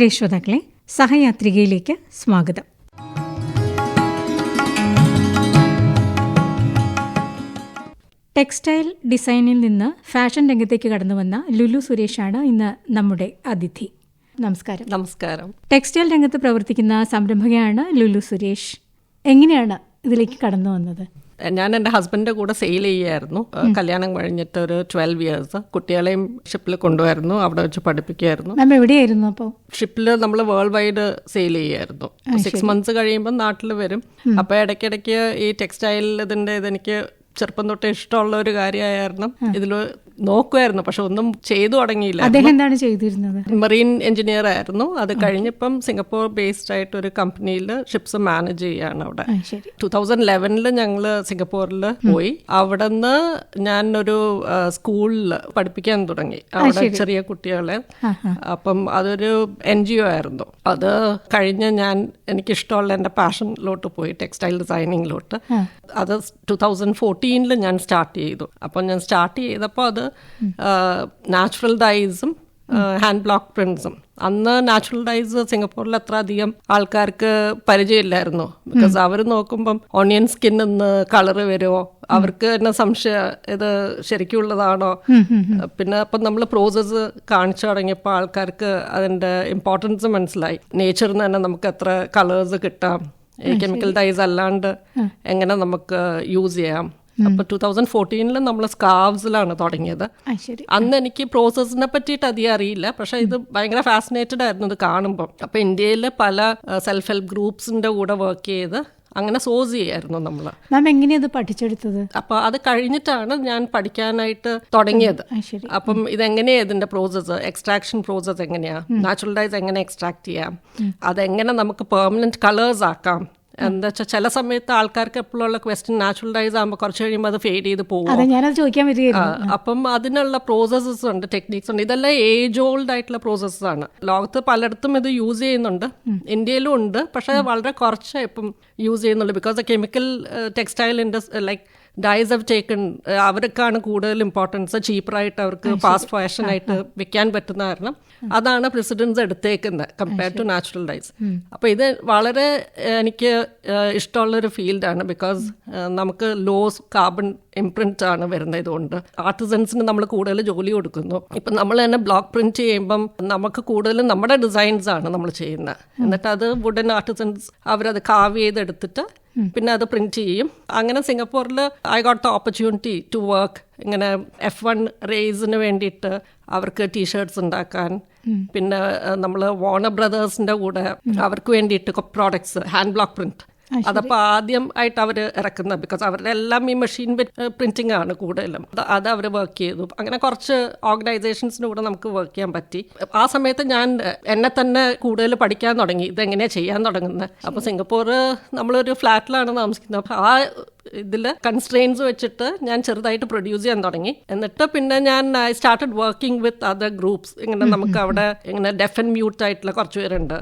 പ്രിയ ശ്രോതാക്കളെ സഹയാത്രികയിലേക്ക് സ്വാഗതം. ടെക്സ്റ്റൈൽ ഡിസൈനിൽ നിന്ന് ഫാഷൻ രംഗത്തേക്ക് കടന്നു വന്ന ലുലു സുരേഷാണ് ഇന്ന് നമ്മുടെ അതിഥി. നമസ്കാരം. നമസ്കാരം. ടെക്സ്റ്റൈൽ രംഗത്ത് പ്രവർത്തിക്കുന്ന സംരംഭകയാണ് ലുലു സുരേഷ്. എങ്ങനെയാണ് ഇതിലേക്ക് കടന്നു വന്നത്? ഞാൻ എന്റെ ഹസ്ബൻഡിന്റെ കൂടെ സെയിൽ ചെയ്യായിരുന്നു. കല്യാണം കഴിഞ്ഞിട്ട് ഒരു ട്വൽവ് ഇയേഴ്സ് കുട്ടികളെയും ഷിപ്പിൽ കൊണ്ടുവരുന്നു അവിടെ വെച്ച് പഠിപ്പിക്കുമായിരുന്നു മാം എവിടെയായിരുന്നു അപ്പോൾ ഷിപ്പിൽ നമ്മൾ വേൾഡ് വൈഡ് സെയിൽ ചെയ്യായിരുന്നു സിക്സ് മന്ത്സ് കഴിയുമ്പോൾ നാട്ടിൽ വരും. അപ്പോൾ ഇടയ്ക്കിടയ്ക്ക് ഈ ടെക്സ്റ്റൈൽ ഇതിന്റെ ഇതെനിക്ക് ചെറുപ്പം തൊട്ടേ ഇഷ്ടമുള്ള ഒരു കാര്യമായിരുന്നു. ഇതിൽ നോക്കുമായിരുന്നു പക്ഷെ ഒന്നും ചെയ്തു തുടങ്ങിയില്ല. അദ്ദേഹം എന്താണ് ചെയ്തിരുന്നത്? മറീൻ എഞ്ചിനീയർ ആയിരുന്നു. അത് കഴിഞ്ഞിപ്പം സിംഗപ്പൂർ ബേസ്ഡ് ആയിട്ട് ഒരു കമ്പനിയിൽ ഷിപ്സ് മാനേജ് ചെയ്യാണ് അവിടെ. ടു തൗസൻഡ് ലെവനിൽ ഞങ്ങൾ സിംഗപ്പൂരിൽ പോയി. അവിടെ നിന്ന് ഞാൻ ഒരു സ്കൂളിൽ പഠിപ്പിക്കാൻ തുടങ്ങി. അവിടെ ചെറിയ കുട്ടികളെ. അപ്പം അതൊരു എൻ ജി ഒ ആയിരുന്നു. അത് കഴിഞ്ഞ് ഞാൻ എനിക്കിഷ്ടമുള്ള എന്റെ പാഷനിലോട്ട് പോയി ടെക്സ്റ്റൈൽ ഡിസൈനിങ്ങിലോട്ട് അത് ടൂ തൗസൻഡ് ഫോർട്ടീനിൽ ഞാൻ സ്റ്റാർട്ട് ചെയ്തു. അപ്പോൾ ഞാൻ സ്റ്റാർട്ട് ചെയ്തപ്പോൾ അത് നാച്ചുറൽ ഡൈസും ഹാൻഡ് ബ്ലോക്ക് പ്രിന്റ്സും അന്ന് നാച്ചുറൽ ഡൈസ് സിംഗപ്പൂരിൽ അത്ര അധികം ആൾക്കാർക്ക് പരിചയമില്ലായിരുന്നു. ബിക്കോസ് അവർ നോക്കുമ്പം ഓണിയൻ സ്കിന്നിന്ന് കളറ് വരുമോ അവർക്ക് തന്നെ സംശയം ഇത് ശരിക്കുള്ളതാണോ? പിന്നെ അപ്പം നമ്മൾ പ്രോസസ്സ് കാണിച്ചു തുടങ്ങിയപ്പോൾ ആൾക്കാർക്ക് അതിന്റെ ഇമ്പോർട്ടൻസ് മനസ്സിലായി. നേച്ചറിൽ നിന്ന് തന്നെ നമുക്ക് എത്ര കളേഴ്സ് കിട്ടാം? കെമിക്കൽ ഡൈസ് അല്ലാണ്ട് എങ്ങനെ നമുക്ക് യൂസ് ചെയ്യാം? അപ്പൊ ടൂ തൗസൻഡ് ഫോർട്ടീനിൽ നമ്മൾ സ്കാർവ്സിലാണ് തുടങ്ങിയത്. അന്ന് എനിക്ക് പ്രോസസ്സിനെ പറ്റിയിട്ട് അധികം അറിയില്ല. പക്ഷെ ഇത് ഭയങ്കര ഫാസിനേറ്റഡ് ആയിരുന്നു ഇത് കാണുമ്പോൾ അപ്പൊ ഇന്ത്യയിൽ പല സെൽഫ് ഹെൽപ്പ് ഗ്രൂപ്പ്സിന്റെ കൂടെ വർക്ക് ചെയ്ത് അങ്ങനെ സോസ് ചെയ്യായിരുന്നു നമ്മൾ മാം എങ്ങനെയത് പഠിച്ചെടുത്തത്? അപ്പൊ അത് കഴിഞ്ഞിട്ടാണ് ഞാൻ പഠിക്കാനായിട്ട് തുടങ്ങിയത്. അപ്പം ഇത് അപ്പം ഇതെങ്ങനെയാ ഇതിന്റെ പ്രോസസ്സ് എക്സ്ട്രാക്ഷൻ പ്രോസസ്സ് എങ്ങനെയാ? നാച്ചുറൽ ഡൈസ് എങ്ങനെ എക്സ്ട്രാക്ട് ചെയ്യാം? അതെങ്ങനെ നമുക്ക് പെർമനന്റ് കളേഴ്സ് ആക്കാം? എന്താ വെച്ചാൽ ചില സമയത്ത് ആൾക്കാർക്ക് എപ്പോഴുള്ള ക്വസ്റ്റ്യൻ നാച്ചുറൽ ഡൈസ് ആകുമ്പോൾ കുറച്ച് കഴിയുമ്പോൾ അത് ഫെയ്ഡ് ചെയ്ത് പോകും അപ്പം അതിനുള്ള പ്രോസസ്സസ് ഉണ്ട് ടെക്നീക്സ് ഉണ്ട്. ഇതെല്ലാം ഏജ് ഓൾഡ് ആയിട്ടുള്ള പ്രോസസ്സസ് ആണ്. ലോകത്ത് പലയിടത്തും ഇത് യൂസ് ചെയ്യുന്നുണ്ട്. ഇന്ത്യയിലും ഉണ്ട്. പക്ഷേ വളരെ കുറച്ച് ഇപ്പം യൂസ് ചെയ്യുന്നുള്ളൂ because chemical textile industries like dyes have taken അവർക്കാണ് കൂടുതൽ ഇമ്പോർട്ടൻസ് ചീപ്പറായിട്ട് അവർക്ക് ഫാസ്റ്റ് ഫാഷൻ ആയിട്ട് വിൽക്കാൻ പറ്റുന്ന കാരണം അതാണ് പ്രസിഡൻസ് എടുത്തേക്കുന്നത് കമ്പയർ ടു നാച്ചുറൽ ഡൈസ് അപ്പോൾ ഇത് വളരെ എനിക്ക് ഇഷ്ടമുള്ളൊരു ഫീൽഡാണ് ബിക്കോസ് നമുക്ക് ലോസ് കാർബൺ ഇംപ്രിന്റ് ആണ് വരുന്നത് ഇതുകൊണ്ട് ആർട്ടിസൻസിന് നമ്മൾ കൂടുതൽ ജോലി കൊടുക്കുന്നു. ഇപ്പം നമ്മൾ തന്നെ ബ്ലോക്ക് പ്രിന്റ് ചെയ്യുമ്പം നമുക്ക് കൂടുതലും നമ്മുടെ ഡിസൈൻസ് ആണ് നമ്മൾ ചെയ്യുന്നത്. എന്നിട്ട് അത് വുഡൻ ആർട്ടിസൻസ് അവരത് കാവ് ചെയ്തെടുത്തിട്ട് പിന്നെ അത് പ്രിന്റ് ചെയ്യും. അങ്ങനെ സിംഗപ്പൂരിൽ I got the opportunity to work ഇങ്ങനെ എഫ് വൺ റേസിന് വേണ്ടിയിട്ട് അവർക്ക് ടീഷർട്സ് ഉണ്ടാക്കാൻ. പിന്നെ നമ്മൾ വോണർ ബ്രദേഴ്സിന്റെ കൂടെ അവർക്ക് വേണ്ടിയിട്ട് പ്രോഡക്ട്സ് ഹാൻഡ് ബ്ലോക്ക് പ്രിന്റ് അതപ്പോൾ ആദ്യം ആയിട്ട് അവർ ഇറക്കുന്നത് ബിക്കോസ് അവരുടെ എല്ലാം ഈ മെഷീൻ പ്രിന്റിംഗ് ആണ് കൂടുതലും. അത് അവർ വർക്ക് ചെയ്തു. അങ്ങനെ കുറച്ച് ഓർഗനൈസേഷൻസിന് കൂടെ നമുക്ക് വർക്ക് ചെയ്യാൻ പറ്റി. ആ സമയത്ത് ഞാൻ എന്നെ തന്നെ കൂടുതൽ പഠിക്കാൻ തുടങ്ങി. ഇതെങ്ങനെയാണ് ചെയ്യാൻ തുടങ്ങുന്നത് അപ്പോൾ സിംഗപ്പൂർ നമ്മളൊരു ഫ്ലാറ്റിലാണ് താമസിക്കുന്നത്. അപ്പോൾ ആ ഇതിൽ കൺസ്ട്രെയിൻസ് വെച്ചിട്ട് ഞാൻ ചെറുതായിട്ട് പ്രൊഡ്യൂസ് ചെയ്യാൻ തുടങ്ങി. എന്നിട്ട് പിന്നെ ഞാൻ I started working with other groups ഇങ്ങനെ നമുക്ക് അവിടെ ഇങ്ങനെ ഡെഫ് ആൻഡ് മ്യൂട്ട് ആയിട്ടുള്ള കുറച്ച് പേരുണ്ട്.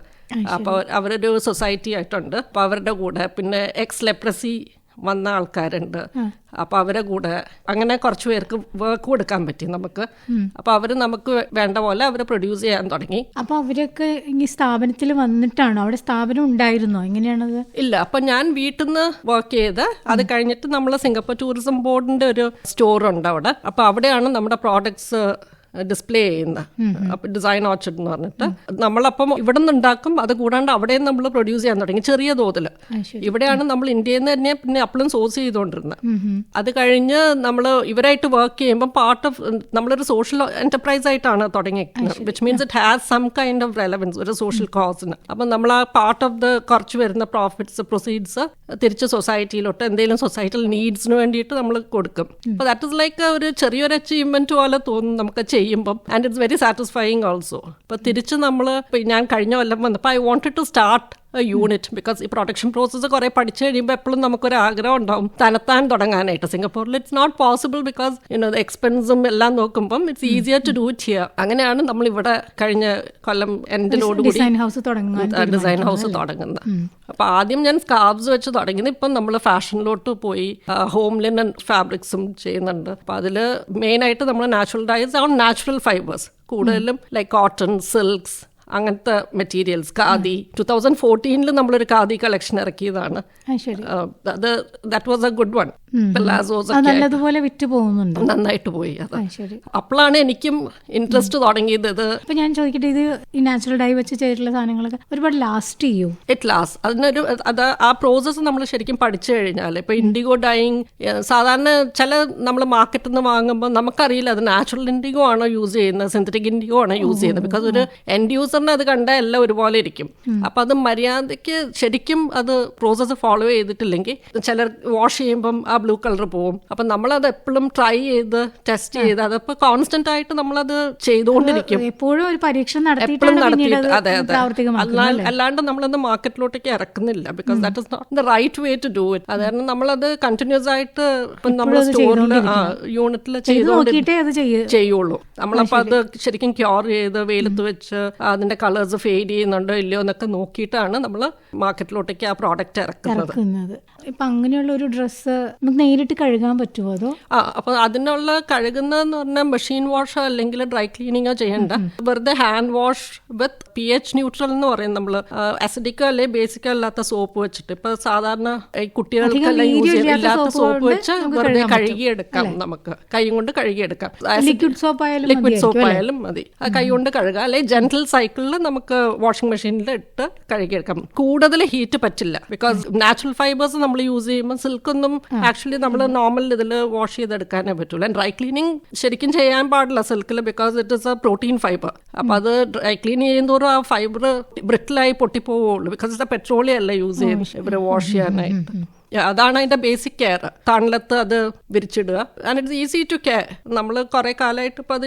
അപ്പോൾ അവരൊരു സൊസൈറ്റി ആയിട്ടുണ്ട്. അപ്പോൾ അവരുടെ കൂടെ പിന്നെ എക്സ് ലെപ്രസി വന്ന ആൾക്കാരുണ്ട്. അപ്പോൾ അവരെ കൂടെ അങ്ങനെ കുറച്ച് പേർക്ക് വർക്ക് കൊടുക്കാൻ പറ്റി നമുക്ക്. അപ്പോൾ അവർ നമുക്ക് വേണ്ട പോലെ അവർ പ്രൊഡ്യൂസ് ചെയ്യാൻ തുടങ്ങി. അപ്പൊ അവരൊക്കെ ഈ സ്ഥാപനത്തിൽ വന്നിട്ടാണോ? അവിടെ സ്ഥാപനം ഉണ്ടായിരുന്നോ? എങ്ങനെയാണത്? ഇല്ല അപ്പൊ ഞാൻ വീട്ടിൽ നിന്ന് വർക്ക് ചെയ്ത് അത് കഴിഞ്ഞിട്ട് നമ്മൾ സിംഗപ്പൂർ ടൂറിസം ബോർഡിന്റെ ഒരു സ്റ്റോർ ഉണ്ട് അവിടെ. അപ്പൊ അവിടെയാണ് നമ്മുടെ പ്രോഡക്ട്സ് ഡിസ്പ്ലേ ചെയ്യുന്ന ഡിസൈൻ ഓർച്ചഡ് എന്ന് പറഞ്ഞിട്ട്. നമ്മളപ്പം ഇവിടെ നിന്ന് ഉണ്ടാക്കും അത് കൂടാണ്ട് അവിടെയും നമ്മൾ പ്രൊഡ്യൂസ് ചെയ്യാൻ തുടങ്ങി ചെറിയ തോതിൽ. ഇവിടെയാണ് നമ്മൾ ഇന്ത്യയിൽ നിന്ന് തന്നെ പിന്നെ അപ്പോഴും സോഴ്സ് ചെയ്തുകൊണ്ടിരുന്നത്. അത് കഴിഞ്ഞ് നമ്മൾ ഇവരായിട്ട് വർക്ക് ചെയ്യുമ്പോൾ പാർട്ട് ഓഫ് നമ്മളൊരു സോഷ്യൽ എന്റർപ്രൈസ് ആയിട്ടാണ് തുടങ്ങിയിരിക്കുന്നത് which means it has some kind of relevance ഒരു സോഷ്യൽ കോസിന് അപ്പം നമ്മൾ ആ പാർട്ട് ഓഫ് ദ കുറച്ച് വരുന്ന പ്രോഫിറ്റ്സ് പ്രൊസീഡ്സ് തിരിച്ച് സൊസൈറ്റിയിലോട്ട് എന്തെങ്കിലും സൊസൈറ്റൽ നീഡ്സിന് വേണ്ടിയിട്ട് നമ്മൾ കൊടുക്കും. അപ്പോൾ ദാറ്റ് ഇസ് ലൈക്ക് ഒരു ചെറിയൊരു അച്ചീവ്മെന്റ് പോലെ തോന്നും നമുക്ക് ചെയ്യുമ്പം and it's very satisfying also അപ്പോൾ തിരിച്ച് നമ്മൾ ഞാൻ കഴിഞ്ഞ കൊല്ലം വന്നപ്പോൾ I wanted to start unit because ഈ പ്രൊഡക്ഷൻ പ്രോസസ്സ് കുറെ പഠിച്ചു കഴിയുമ്പോൾ എപ്പോഴും നമുക്കൊരു ആഗ്രഹം ഉണ്ടാവും തലത്താൻ തുടങ്ങാനായിട്ട്. സിംഗപ്പൂരിൽ it's not possible because you know എക്സ്പെൻസും എല്ലാം നോക്കുമ്പം it's easier to do it here അങ്ങനെയാണ് നമ്മൾ ഇവിടെ കഴിഞ്ഞ കൊല്ലം എൻഡിനോടുകൂടി ഡിസൈൻ ഹൗസ് ഡിസൈൻ ഹൗസ് തുടങ്ങുന്നത്. അപ്പൊ ആദ്യം ഞാൻ സ്കാർബ്സ് വെച്ച് തുടങ്ങിയത് ഇപ്പം നമ്മൾ ഫാഷനിലോട്ട് പോയി ഹോം ലിനൻ ഫാബ്രിക്സും ചെയ്യുന്നുണ്ട്. അപ്പൊ അതിൽ മെയിൻ ആയിട്ട് നമ്മൾ natural dyes on natural fibres കൂടുതലും ലൈക്ക് കോട്ടൺ സിൽക്സ് അങ്ങനത്തെ മെറ്റീരിയൽസ് ഖാദി. ടു തൗസൻഡ് ഫോർട്ടീനിൽ നമ്മളൊരു ഖാദി കളക്ഷൻ ഇറക്കിയതാണ്. അത് that was a good one നല്ലതുപോലെ വിറ്റ് പോകുന്നുണ്ട്. നന്നായിട്ട് പോയി അത്. അപ്പോഴാണ് എനിക്കും ഇൻട്രസ്റ്റ് തുടങ്ങിയത് ഇത്. അപ്പൊ ഞാൻ ചോദിക്കട്ടെ ഇത് ഈ നാച്ചുറൽ ഡൈ വെച്ച് ചെയ്തിട്ടുള്ള സാധനങ്ങളൊക്കെ ഒരുപാട് ലാസ്റ്റ് ചെയ്യൂ? ഇറ്റ് ലാസ്റ്റ് അതിനൊരു അത് ആ പ്രോസസ്സ് നമ്മൾ ശരിക്കും പഠിച്ചു കഴിഞ്ഞാൽ ഇപ്പൊ ഇൻഡിഗോ ഡൈയിങ് സാധാരണ ചില നമ്മൾ മാർക്കറ്റിൽ നിന്ന് വാങ്ങുമ്പോൾ നമുക്കറിയില്ല അത് നാച്ചുറൽ ഇൻഡിഗോ ആണോ യൂസ് ചെയ്യുന്നത് സിന്തറ്റിക് ഇൻഡിഗോ ആണോ യൂസ് ചെയ്യുന്നത്. ബിക്കോസ് ഒരു എൻഡ് യൂസറിന് അത് കണ്ടാൽ എല്ലാം ഒരുപോലെ ഇരിക്കും. അപ്പൊ അത് മര്യാദയ്ക്ക് ശരിക്കും അത് പ്രോസസ്സ് ഫോളോ ചെയ്തിട്ടില്ലെങ്കിൽ ചിലർ വാഷ് ചെയ്യുമ്പം ആ ബ്ലൂ കളർ പോവും. അപ്പൊ നമ്മളത് എപ്പോഴും ട്രൈ ചെയ്ത് ടെസ്റ്റ് ചെയ്ത് അതപ്പോ കോൺസ്റ്റന്റ് ആയിട്ട് നമ്മളത് ചെയ്തുകൊണ്ടിരിക്കും. എപ്പോഴും ഒരു എപ്പോഴും നടത്തിയിട്ട് അതെ അതെ അല്ലാണ്ട് നമ്മളത് മാർക്കറ്റിലോട്ടേക്ക് ഇറക്കുന്നില്ല because that is not the right way to do it അത് കാരണം നമ്മളത് കണ്ടിന്യൂസ് ആയിട്ട് ഇപ്പം നമ്മൾ സ്റ്റോറിൽ യൂണിറ്റിൽ ചെയ്യൂ. ചെയ്യുള്ളൂ. നമ്മളപ്പോൾ അത് ശരിക്കും ക്യൂർ ചെയ്ത് വെയിലത്ത് വെച്ച് അതിന്റെ കളേഴ്സ് ഫെയ്ഡ് ചെയ്യുന്നുണ്ടോ ഇല്ലയോ എന്നൊക്കെ നോക്കിയിട്ടാണ് നമ്മൾ മാർക്കറ്റിലോട്ടേക്ക് ആ പ്രോഡക്റ്റ് ഇറക്കുന്നത്. ഇപ്പം അങ്ങനെയുള്ള ഒരു ഡ്രസ്സ് നമുക്ക് നേരിട്ട് കഴുകാൻ പറ്റുമോ അതോ? ആ അപ്പൊ അതിനുള്ള കഴുകുന്നതെന്ന് പറഞ്ഞാൽ മെഷീൻ വാഷോ അല്ലെങ്കിൽ ഡ്രൈ ക്ലീനിങ്ങോ ചെയ്യണ്ട. വെറുതെ hand wash with P H neutral എന്ന് പറയും നമ്മൾ അസിഡിക്കോ അല്ലെ ബേസിക്കോ അല്ലാത്ത സോപ്പ് വെച്ചിട്ട്. ഇപ്പൊ സാധാരണ ഈ കുട്ടികൾക്കെല്ലാം യൂസ് ഇല്ലാത്ത സോപ്പ് വെച്ച് വെറുതെ കഴുകിയെടുക്കാം നമുക്ക്. കൈ കൊണ്ട് കഴുകിയെടുക്കാം. ലിക്വിഡ് സോപ്പ് ആയാലും ലിക്വിഡ് സോപ്പ് ആയാലും മതി. കൈ കൊണ്ട് കഴുകാം. അല്ലെങ്കിൽ ജെന്റൽ സൈക്കിളിൽ നമുക്ക് വാഷിംഗ് മെഷീനിൽ ഇട്ട് കഴുകിയെടുക്കാം. കൂടുതൽ ഹീറ്റ് പറ്റില്ല. ബിക്കോസ് നാച്ചുറൽ ഫൈബേഴ്സ് നമ്മൾ യൂസ് ചെയ്യുമ്പോൾ സിൽക്കൊന്നും ആക്ച്വലി നമ്മൾ നോർമൽ ഇതിൽ വാഷ് ചെയ്തെടുക്കാനേ പറ്റുള്ളൂ ഡ്രൈ ക്ലീനിങ് ശരിക്കും ചെയ്യാൻ പാടില്ല സിൽക്കിൽ because it is a protein fibre അപ്പൊ അത് ഡ്രൈ ക്ലീൻ ചെയ്യുന്നതോറും ആ ഫൈബർ ബ്രിട്ടിലായി പൊട്ടിപ്പോവുള്ളൂ. ബിക്കോസ് ഇറ്റ് പെട്രോളിയം അല്ല യൂസ് ചെയ്യുന്നത്. ഇവർ വാഷ് ചെയ്യാനായിട്ട്. അതാണ് അതിന്റെ ബേസിക് കെയർ തണലത്ത് അത് വിരിച്ചിടുക. And it's easy to care നമ്മൾ കുറെ കാലമായിട്ട് ഇപ്പൊ അത്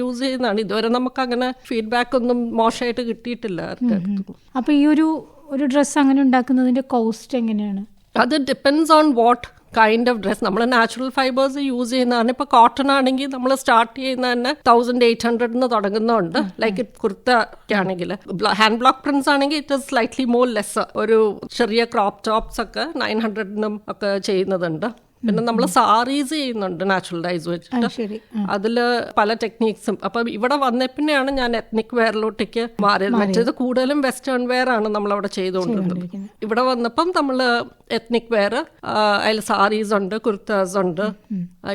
യൂസ് ചെയ്യുന്നതാണ്. ഇതുവരെ നമുക്ക് അങ്ങനെ ഫീഡ്ബാക്ക് ഒന്നും മോശമായിട്ട് കിട്ടിയിട്ടില്ല അപ്പൊ ഈ ഒരു ഒരു ഡ്രസ്സ് അങ്ങനെ ഉണ്ടാക്കുന്നതിന്റെ കോസ്റ്റ് എങ്ങനെയാണ്? അത് depends on what kind of dress നമ്മൾ നാച്ചുറൽ ഫൈബേഴ്സ് യൂസ് ചെയ്യുന്നതാണ്. ഇപ്പോൾ കോട്ടൺ ആണെങ്കിൽ നമ്മൾ സ്റ്റാർട്ട് ചെയ്യുന്ന തന്നെ തൗസൻഡ് എയ്റ്റ് ഹൺഡ്രഡിന് തുടങ്ങുന്നുണ്ട്. ലൈക്ക് കുർത്ത ഒക്കെ ആണെങ്കിൽ ഹാൻഡ് ബ്ലോക്ക് പ്രിന്റ്സ് ആണെങ്കിൽ it is slightly more less ഒരു ചെറിയ ക്രോപ്പ് ടോപ്സ് ഒക്കെ നയൻ ഹൺഡ്രഡിനും ഒക്കെ ചെയ്യുന്നതുണ്ട്. പിന്നെ നമ്മൾ സാറീസ് ചെയ്യുന്നുണ്ട് നാച്ചുറൽ ഡൈസ് വെച്ചിട്ട്. അതിൽ അതിൽ പല ടെക്നീക്സും അപ്പൊ ഇവിടെ വന്ന പിന്നെയാണ് ഞാൻ എത്നിക് വെയറിലോട്ടേക്ക് മാറിയത്. മറ്റേത് കൂടുതലും വെസ്റ്റേൺ വെയർ ആണ് നമ്മൾ അവിടെ ചെയ്തുകൊണ്ടിരുന്നത് ഇവിടെ വന്നപ്പം നമ്മൾ എത്നിക് വെയർ അതിൽ സാരീസ് ഉണ്ട് കുർത്താസ് ഉണ്ട്.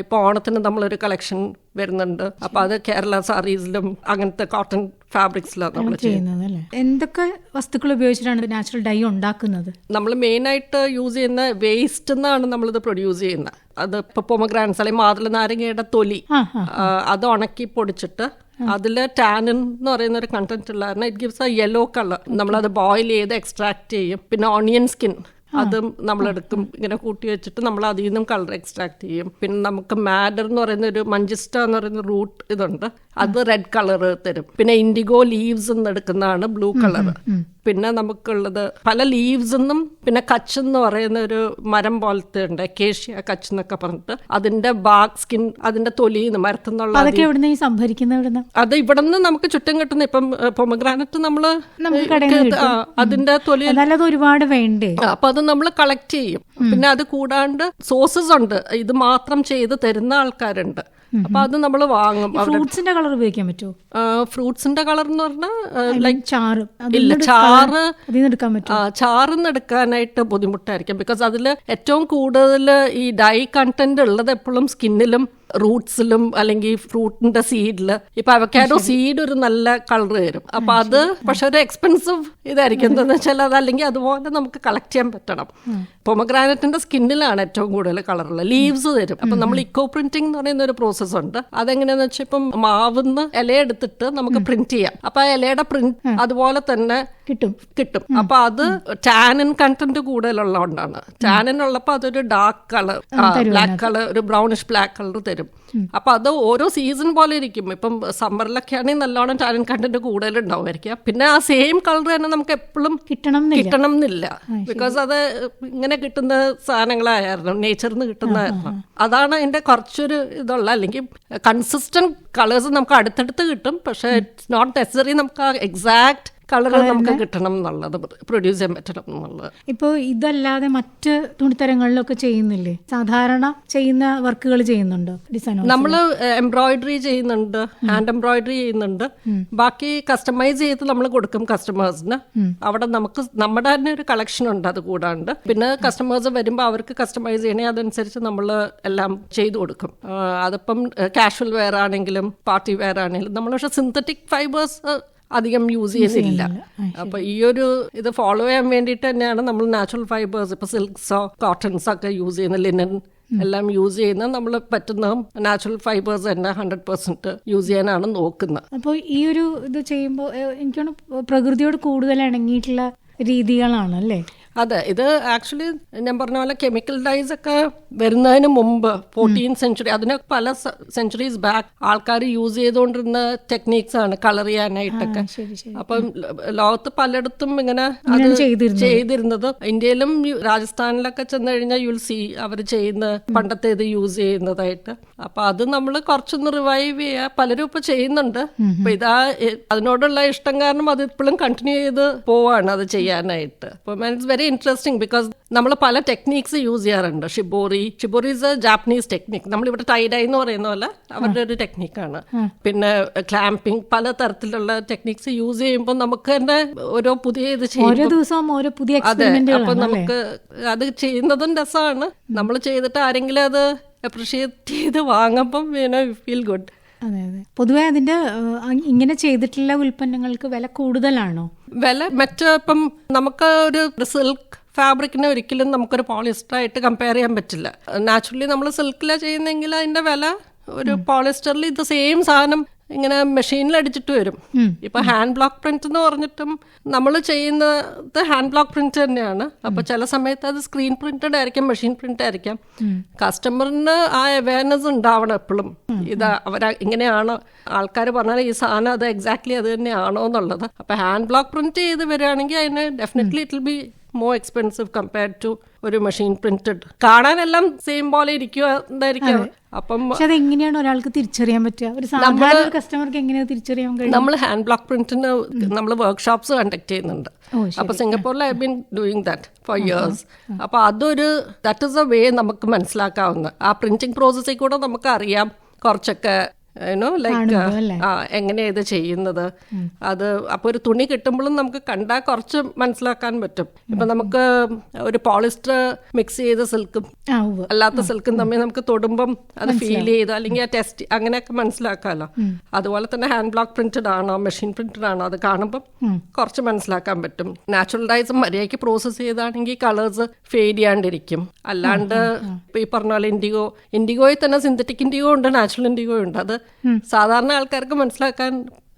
ഇപ്പൊ ഓണത്തിന് നമ്മളൊരു കളക്ഷൻ വരുന്നുണ്ട്. അപ്പൊ അത് കേരള സാരീസിലും അങ്ങനത്തെ കോട്ടൺ ഫാബ്രിക്സിലാണ് നമ്മൾ ചെയ്യുന്നത്. അല്ലേ എന്തൊക്കെ വസ്തുക്കൾ ഉപയോഗിച്ചിട്ടാണ് നാച്ചുറൽ ഡൈ ഉണ്ടാക്കുന്നത്? നമ്മൾ മെയിനായിട്ട് യൂസ് ചെയ്യുന്ന വേസ്റ്റ് എന്നാണ് നമ്മളിത് പ്രൊഡ്യൂസ് ചെയ്യുന്നത് അത് ഇപ്പൊ പൊമഗ്രാൻസ് അല്ലെങ്കിൽ മാതള നാരങ്ങയുടെ തൊലി. അത് ഉണക്കി പൊടിച്ചിട്ട് അതിൽ ടാനിൻ എന്ന് പറയുന്ന ഒരു കണ്ടന്റ് ഉള്ള കാരണം it gives a yellow colour നമ്മളത് ബോയിൽ ചെയ്ത് എക്സ്ട്രാക്ട് ചെയ്യും. പിന്നെ ഓണിയൻ സ്കിൻ അതും നമ്മളെടുക്കും ഇങ്ങനെ കൂട്ടി വെച്ചിട്ട് നമ്മൾ അതിൽ നിന്നും കളർ എക്സ്ട്രാക്ട് ചെയ്യും. പിന്നെ നമുക്ക് മാഡർ എന്ന് പറയുന്ന ഒരു മഞ്ചിസ്റ്റ എന്ന് പറയുന്ന റൂട്ട് ഇതുണ്ട്. അത് റെഡ് കളർ തരും. പിന്നെ ഇൻഡിഗോ ലീവ്സ് എന്ന് എടുക്കുന്നതാണ് ബ്ലൂ കളർ പിന്നെ നമുക്കുള്ളത് പല ലീവ്സ് എന്നും പിന്നെ കച്ച് എന്ന് പറയുന്ന ഒരു മരം പോലത്തെ ഉണ്ട് കേഷ്യ കച്ച് എന്നൊക്കെ പറഞ്ഞിട്ട്. അതിന്റെ ബാക്ക് സ്കിൻ അതിന്റെ തൊലിന്ന് മരത്തുനിന്നുള്ള അതൊക്കെ എവിടുന്ന ഈ സംഭരിക്കുന്ന എവിടുന്ന അത് ഇവിടെ നിന്ന് നമുക്ക് ചുറ്റും കിട്ടുന്ന ഇപ്പം പൊമഗ്രാനറ്റ് നമ്മൾ അതിന്റെ തൊലി അത് ഒരുപാട് വേണ്ടേ? അപ്പൊ അത് നമ്മൾ കളക്ട് ചെയ്യും. പിന്നെ അത് കൂടാണ്ട് സോഴ്സസ് ഉണ്ട്. ഇത് മാത്രം ചെയ്ത് തരുന്ന ആൾക്കാരുണ്ട്. അപ്പൊ അത് നമ്മൾ വാങ്ങും. ഫ്രൂട്ട്സിന്റെ കളർ ഉപയോഗിക്കാൻ പറ്റുമോ? ഫ്രൂട്ട്സിന്റെ കളർ എന്ന് പറഞ്ഞാൽ ലൈക്ക് ചാറ് ഇല്ല ചാറ് എടുക്കാൻ പറ്റും ചാറിന്ന് എടുക്കാനായിട്ട് ബുദ്ധിമുട്ടായിരിക്കും. ബിക്കോസ് അതിൽ ഏറ്റവും കൂടുതൽ ഈ ഡൈ കണ്ടന്റ് ഉള്ളത് എപ്പോഴും സ്കിന്നിലും റൂട്ട്സിലും അല്ലെങ്കിൽ ഫ്രൂട്ടിന്റെ സീഡിൽ ഇപ്പൊ അവക്കാഡോ സീഡ് ഒരു നല്ല കളർ വരും അപ്പൊ അത് പക്ഷെ ഒരു എക്സ്പെൻസീവ് ഇതായിരിക്കും. എന്താണെന്ന് വെച്ചാൽ അത് അല്ലെങ്കിൽ അതുപോലെ നമുക്ക് കളക്ട് ചെയ്യാൻ പറ്റണം. പൊമഗ്രാനറ്റിന്റെ സ്കിന്നിലാണ് ഏറ്റവും കൂടുതൽ കളറുള്ള ലീവ്സ് തരും. അപ്പൊ നമ്മൾ ഇക്കോ പ്രിന്റിംഗ് എന്ന് പറയുന്ന ഒരു പ്രോസസ് ഉണ്ട്. അതെങ്ങനെയാന്ന് വെച്ചാൽ ഇപ്പം മാവുന്ന് ഇല എടുത്തിട്ട് നമുക്ക് പ്രിന്റ് ചെയ്യാം. അപ്പൊ ആ ഇലയുടെ പ്രിന്റ് അതുപോലെ തന്നെ കിട്ടും. കിട്ടും. അപ്പൊ അത് ടാനിൻ കണ്ടന്റ് കൂടുതലുള്ളതുകൊണ്ടാണ് ടാനിൻ ഉള്ളപ്പോ അതൊരു ഡാർക്ക് കളർ ബ്ലാക്ക് കളർ ഒരു ബ്രൗണിഷ് ബ്ലാക്ക് കളർ തരും. അപ്പൊ അത് ഓരോ സീസൺ പോലെ ഇരിക്കും. ഇപ്പം സമ്മറിലൊക്കെ ആണെങ്കിൽ നല്ലോണം ടാലൻ കണ്ടന്റ് കൂടുതലുണ്ടാവുമായിരിക്കും പിന്നെ ആ സെയിം കളർ തന്നെ നമുക്ക് എപ്പോഴും കിട്ടണം കിട്ടണം എന്നില്ല ബിക്കോസ് അത് ഇങ്ങനെ കിട്ടുന്ന സാധനങ്ങളായിരുന്നു. നേച്ചറിൽ നിന്ന് കിട്ടുന്നതായിരുന്നു അതാണ് അതിന്റെ കുറച്ചൊരു ഇതുള്ള അല്ലെങ്കിൽ കൺസിസ്റ്റന്റ് കളേഴ്സ് നമുക്ക് അടുത്തടുത്ത് കിട്ടും. പക്ഷേ ഇറ്റ്സ് നോട്ട് നെസസറി നമുക്ക് ആ എക്സാക്ട് കളർ നമുക്ക് കിട്ടണം എന്നുള്ളത് പ്രൊഡ്യൂസ് ചെയ്യാൻ പറ്റണം എന്നുള്ളത്. ഇപ്പോൾ ഇതല്ലാതെ മറ്റ് തുണിത്തരങ്ങളിലൊക്കെ ചെയ്യുന്നില്ലേ? സാധാരണ ചെയ്യുന്ന വർക്കുകൾ ചെയ്യുന്നുണ്ടോ? ഡിസൈൻ നമ്മൾ എംബ്രോയിഡറി ചെയ്യുന്നുണ്ട് ഹാൻഡ് എംബ്രോയിഡറി ചെയ്യുന്നുണ്ട്. ബാക്കി കസ്റ്റമൈസ് ചെയ്ത് നമ്മൾ കൊടുക്കും കസ്റ്റമേഴ്സിന് അവിടെ നമുക്ക് നമ്മുടെ തന്നെ ഒരു കളക്ഷൻ ഉണ്ട് അത് കൂടാണ്ട്. പിന്നെ കസ്റ്റമേഴ്സ് വരുമ്പോൾ അവർക്ക് കസ്റ്റമൈസ് ചെയ്യണേ അതനുസരിച്ച് നമ്മൾ എല്ലാം ചെയ്തു കൊടുക്കും. അതിപ്പം കാഷ്വൽ വെയർ ആണെങ്കിലും പാർട്ടി വെയർ ആണെങ്കിലും നമ്മൾ പക്ഷെ സിന്തറ്റിക് ഫൈബേഴ്സ് അധികം യൂസ് ചെയ്യുന്നില്ല. അപ്പൊ ഈ ഒരു ഇത് ഫോളോ ചെയ്യാൻ വേണ്ടിയിട്ട് തന്നെയാണ് നമ്മൾ നാച്ചുറൽ ഫൈബേഴ്സ് ഇപ്പൊ സിൽക്സോ കോട്ടൺസോ ഒക്കെ യൂസ് ചെയ്യുന്ന ലിനൻ എല്ലാം യൂസ് ചെയ്യുന്ന നമ്മൾ പറ്റുന്ന നാച്ചുറൽ ഫൈബേഴ്സ് തന്നെ ഹൺഡ്രഡ് പെർസെന്റ് യൂസ് ചെയ്യാനാണ് നോക്കുന്നത്. അപ്പോൾ ഈ ഒരു ഇത് ചെയ്യുമ്പോൾ എനിക്കാണ് പ്രകൃതിയോട് കൂടുതൽ ഇണങ്ങിയിട്ടുള്ള രീതികളാണ് അല്ലേ? അതെ ഇത് ആക്ച്വലി ഞാൻ പറഞ്ഞ പോലെ കെമിക്കൽ ഡൈസ് ഒക്കെ വരുന്നതിന് മുമ്പ് ഫോർട്ടീൻ സെഞ്ചുറി അതിന് പല സെഞ്ചുറീസ് ബാക്ക് ആൾക്കാർ യൂസ് ചെയ്തുകൊണ്ടിരുന്ന ടെക്നീക്സ് ആണ് കളർ ചെയ്യാനായിട്ടൊക്കെ. അപ്പം ലോകത്ത് പലയിടത്തും ഇങ്ങനെ അത് ചെയ്തിരുന്നത്. ഇന്ത്യയിലും രാജസ്ഥാനിലൊക്കെ ചെന്ന് കഴിഞ്ഞാൽ യുൽ സി അവർ ചെയ്യുന്ന പണ്ടത്തെ ഇത് യൂസ് ചെയ്യുന്നതായിട്ട്. അപ്പൊ അത് നമ്മൾ കുറച്ചൊന്ന് റിവൈവ് ചെയ്യുക പലരും ഇപ്പൊ ചെയ്യുന്നുണ്ട്. അപ്പൊ ഇതാ അതിനോടുള്ള ഇഷ്ടം കാരണം അത് ഇപ്പോഴും കണ്ടിന്യൂ ചെയ്ത് പോവാണ് അത് ചെയ്യാനായിട്ട്. അപ്പൊ വെരി ഇൻട്രസ്റ്റിംഗ് ബിക്കോസ് നമ്മൾ പല ടെക്നീക്സ് യൂസ് ചെയ്യാറുണ്ട്. Shibori shibori is a Japanese technique നമ്മളിവിടെ ടൈഡൈ എന്ന് പറയുന്ന പോലെ അവരുടെ ഒരു ടെക്നിക്കാണ് പിന്നെ ക്ലാമ്പിംഗ് പല തരത്തിലുള്ള ടെക്നിക്സ് യൂസ് ചെയ്യുമ്പോൾ നമുക്ക് തന്നെ ഓരോ പുതിയ ഇത് ചെയ്യും ഓരോ ദിവസവും ഓരോ പുതിയ അതെ അപ്പൊ നമുക്ക് അത് ചെയ്യുന്നതും രസമാണ്. നമ്മൾ ചെയ്തിട്ട് ആരെങ്കിലും അത് അപ്രിഷിയേറ്റ് ചെയ്ത് വാങ്ങുമ്പം ഫീൽ ഗുഡ് അതെ അതെ. പൊതുവെ അതിന്റെ ഇങ്ങനെ ചെയ്തിട്ടുള്ള ഉൽപ്പന്നങ്ങൾക്ക് വില കൂടുതലാണോ? വില മറ്റേ ഇപ്പം നമുക്ക് ഒരു സിൽക്ക് ഫാബ്രിക്കിനെ ഒരിക്കലും നമുക്കൊരു പോളിസ്റ്റർ ആയിട്ട് കമ്പയർ ചെയ്യാൻ പറ്റില്ല. നാച്ചുറലി നമ്മൾ സിൽക്കിലാണ് ചെയ്യുന്നെങ്കിൽ അതിന്റെ വില ഒരു പോളിസ്റ്ററിൽ ഇത് സെയിം സാധനം ഇങ്ങനെ മെഷീനിൽ അടിച്ചിട്ട് വരും ഇപ്പൊ ഹാൻഡ് ബ്ലോക്ക് പ്രിന്റ് എന്ന് പറഞ്ഞിട്ടും നമ്മൾ ചെയ്യുന്നത് ഹാൻഡ് ബ്ലോക്ക് പ്രിന്റ് തന്നെയാണ്. അപ്പൊ ചില സമയത്ത് അത് സ്ക്രീൻ പ്രിന്റഡ് ആയിരിക്കാം മെഷീൻ പ്രിന്റ് ആയിരിക്കാം. കസ്റ്റമറിന് ആ അവയർനെസ് ഉണ്ടാവണം എപ്പോഴും ഇത് അവർ ഇങ്ങനെയാണ് ആൾക്കാർ പറഞ്ഞാൽ ഈ സാധനം അത് എക്സാക്ട്ലി അത് തന്നെയാണോ എന്നുള്ളത്. അപ്പൊ ഹാൻഡ് ബ്ലോക്ക് പ്രിന്റ് ചെയ്ത് വരികയാണെങ്കിൽ അതിന് definitely it will be more expensive compared to ഒരു മെഷീൻ പ്രിന്റഡ് കാണാനെല്ലാം സെയിം പോലെ ഇരിക്കുവായിരിക്കും അപ്പം അത് എങ്ങനെയാണ് ഒരാൾക്ക് തിരിച്ചറിയാൻ പറ്റുക? ഒരു സാധാരണ ഒരു കസ്റ്റമർക്ക് എങ്ങനെയാണ് തിരിച്ചറിയാൻ കഴിയും നമ്മൾ ഹാൻഡ് ബ്ലോക്ക് പ്രിന്റിന് നമ്മൾ വർക്ക്ഷോപ്സ് കണ്ടക്ട് ചെയ്യുന്നുണ്ട്. അപ്പൊ സിംഗപ്പൂരിൽ I been doing that for years അപ്പൊ അതൊരു ദാറ്റ് ഇസ് എ വേ നമുക്ക് മനസ്സിലാക്കാവുന്ന. ആ പ്രിന്റിംഗ് പ്രോസസ്സിൽ കൂടെ നമുക്ക് അറിയാം കുറച്ചൊക്കെ യുനോ ലൈക്ക്? ആ എങ്ങനെയാ ഇത് ചെയ്യുന്നത്? അത് അപ്പൊ ഒരു തുണി കിട്ടുമ്പോഴും നമുക്ക് കണ്ടാൽ കുറച്ച് മനസ്സിലാക്കാൻ പറ്റും. ഇപ്പൊ നമുക്ക് ഒരു പോളിസ്റ്റർ മിക്സ് ചെയ്ത സിൽക്കും അല്ലാത്ത സിൽക്കും തമ്മിൽ നമുക്ക് തൊടുമ്പം അത് ഫീൽ ചെയ്ത് അല്ലെങ്കിൽ ആ ടെസ്റ്റ് അങ്ങനെയൊക്കെ മനസ്സിലാക്കാമല്ലോ അതുപോലെ തന്നെ ഹാൻഡ് ബ്ലോക്ക് പ്രിന്റഡ് ആണോ മെഷീൻ പ്രിന്റഡ് ആണോ അത് കാണുമ്പം കുറച്ച് മനസ്സിലാക്കാൻ പറ്റും. നാച്ചുറൽ ഡൈസ് മര്യാദയ്ക്ക് പ്രോസസ്സ് ചെയ്താണെങ്കിൽ കളേഴ്സ് ഫെയ്ഡ് ചെയ്യാണ്ടിരിക്കും. അല്ലാണ്ട് ഇപ്പൊ ഈ പറഞ്ഞ പോലെ ഇൻഡിഗോ ഇൻഡിഗോയിൽ തന്നെ സിന്തറ്റിക് ഇൻഡിഗോ ഉണ്ട് നാച്ചുറൽ ഇൻഡിഗോ ഉണ്ട്. അത് സാധാരണ ആൾക്കാർക്ക് മനസ്സിലാക്കാൻ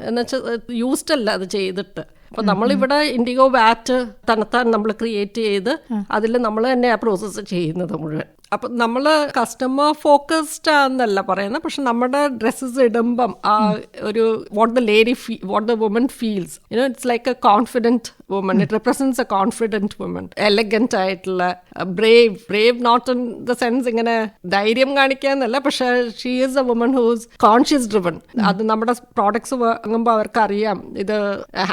എന്നുവെച്ചാൽ യൂസ്ഡ് അല്ല അത് ചെയ്തിട്ട്. അപ്പൊ നമ്മളിവിടെ ഇൻഡിഗോ വാറ്റ് തണുത്താൻ നമ്മൾ ക്രിയേറ്റ് ചെയ്ത് അതിൽ നമ്മൾ തന്നെ ആ പ്രോസസ്സ് ചെയ്യുന്നത് മുഴുവൻ. അപ്പൊ നമ്മൾ കസ്റ്റമർ ഫോക്കസ്ഡ് ആണെന്നല്ല പറയുന്നത് പക്ഷെ നമ്മുടെ ഡ്രസ്സസ് ഇടുമ്പം ആ ഒരു what the lady fee what the woman feels you know it's like a confident woman it represents a confident woman elegant ആയിട്ടുള്ള brave brave not in the sense ഇങ്ങനെ ധൈര്യം കാണിക്കാന്നല്ല. പക്ഷെ she is a woman whose conscious driven അത് നമ്മുടെ products വാങ്ങുമ്പോൾ അവർക്ക് അറിയാം ഇത്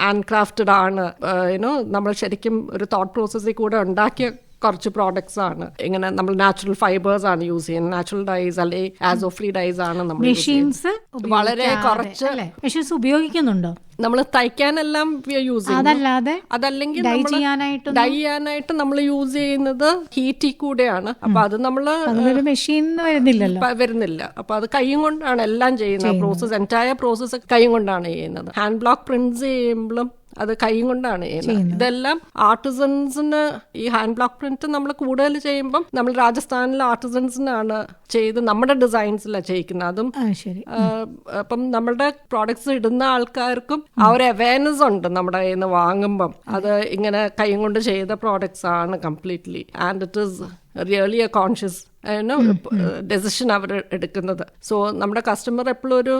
ഹാൻഡ് ക്രാഫ്റ്റഡ് ആണ് യുനോ നമ്മൾ ശരിക്കും ഒരു തോട്ട് പ്രോസസ്സിൽ കൂടെ ഉണ്ടാക്കിയ കുറച്ച് പ്രോഡക്ട്സ് ആണ്. ഇങ്ങനെ നമ്മൾ നാച്ചുറൽ ഫൈബേഴ്സ് ആണ് യൂസ് ചെയ്യുന്നത്. നാച്ചുറൽ ഡൈസ് അല്ലെ ആസോ ഫ്രീ ഡൈസ് ആണ് നമ്മൾ. മെഷീൻസ് വളരെ കുറച്ച് മെഷീൻസ് ഉപയോഗിക്കുന്നുണ്ടോ? നമ്മൾ തയ്ക്കാനെല്ലാം യൂസ് അതല്ലാതെ അതല്ലെങ്കിൽ ഡൈ ചെയ്യാനായിട്ട് ഡൈ ചെയ്യാനായിട്ട് നമ്മൾ യൂസ് ചെയ്യുന്നത് ഹീറ്റിൽ കൂടെയാണ്. അപ്പൊ അത് നമ്മൾ മെഷീൻ വരുന്നില്ലല്ലോ. വരുന്നില്ല. അപ്പൊ അത് കൈയും കൊണ്ടാണ് എല്ലാം ചെയ്യുന്നത്. പ്രോസസ് എന്റയർ പ്രോസസ് കൈയും കൊണ്ടാണ് ചെയ്യുന്നത്. ഹാൻഡ് ബ്ലോക്ക് പ്രിന്റ്സ് ചെയ്യുമ്പോഴും അത് കൈ കൊണ്ടാണ് ചെയ്യുന്നത്. ഇതെല്ലാം ആർട്ടിസൻസിന് ഈ ഹാൻഡ് ബ്ലോക്ക് പ്രിന്റ് നമ്മൾ കൂടുതൽ ചെയ്യുമ്പം നമ്മൾ രാജസ്ഥാനിലെ ആർട്ടിസൻസിനാണ് ചെയ്ത് നമ്മുടെ ഡിസൈൻസിലാണ് ചെയ്യിക്കുന്നത്. അതും അപ്പം നമ്മുടെ പ്രോഡക്ട്സ് ഇടുന്ന ആൾക്കാർക്കും ആ ഒരു അവയർനെസ് ഉണ്ട് നമ്മുടെ കയ്യിൽ നിന്ന് വാങ്ങുമ്പം. അത് ഇങ്ങനെ കൈ കൊണ്ട് ചെയ്ത പ്രോഡക്ട്സ് ആണ് completely and it is really a conscious decision അവർ എടുക്കുന്നത്. സോ നമ്മുടെ കസ്റ്റമർ എപ്പോഴും ഒരു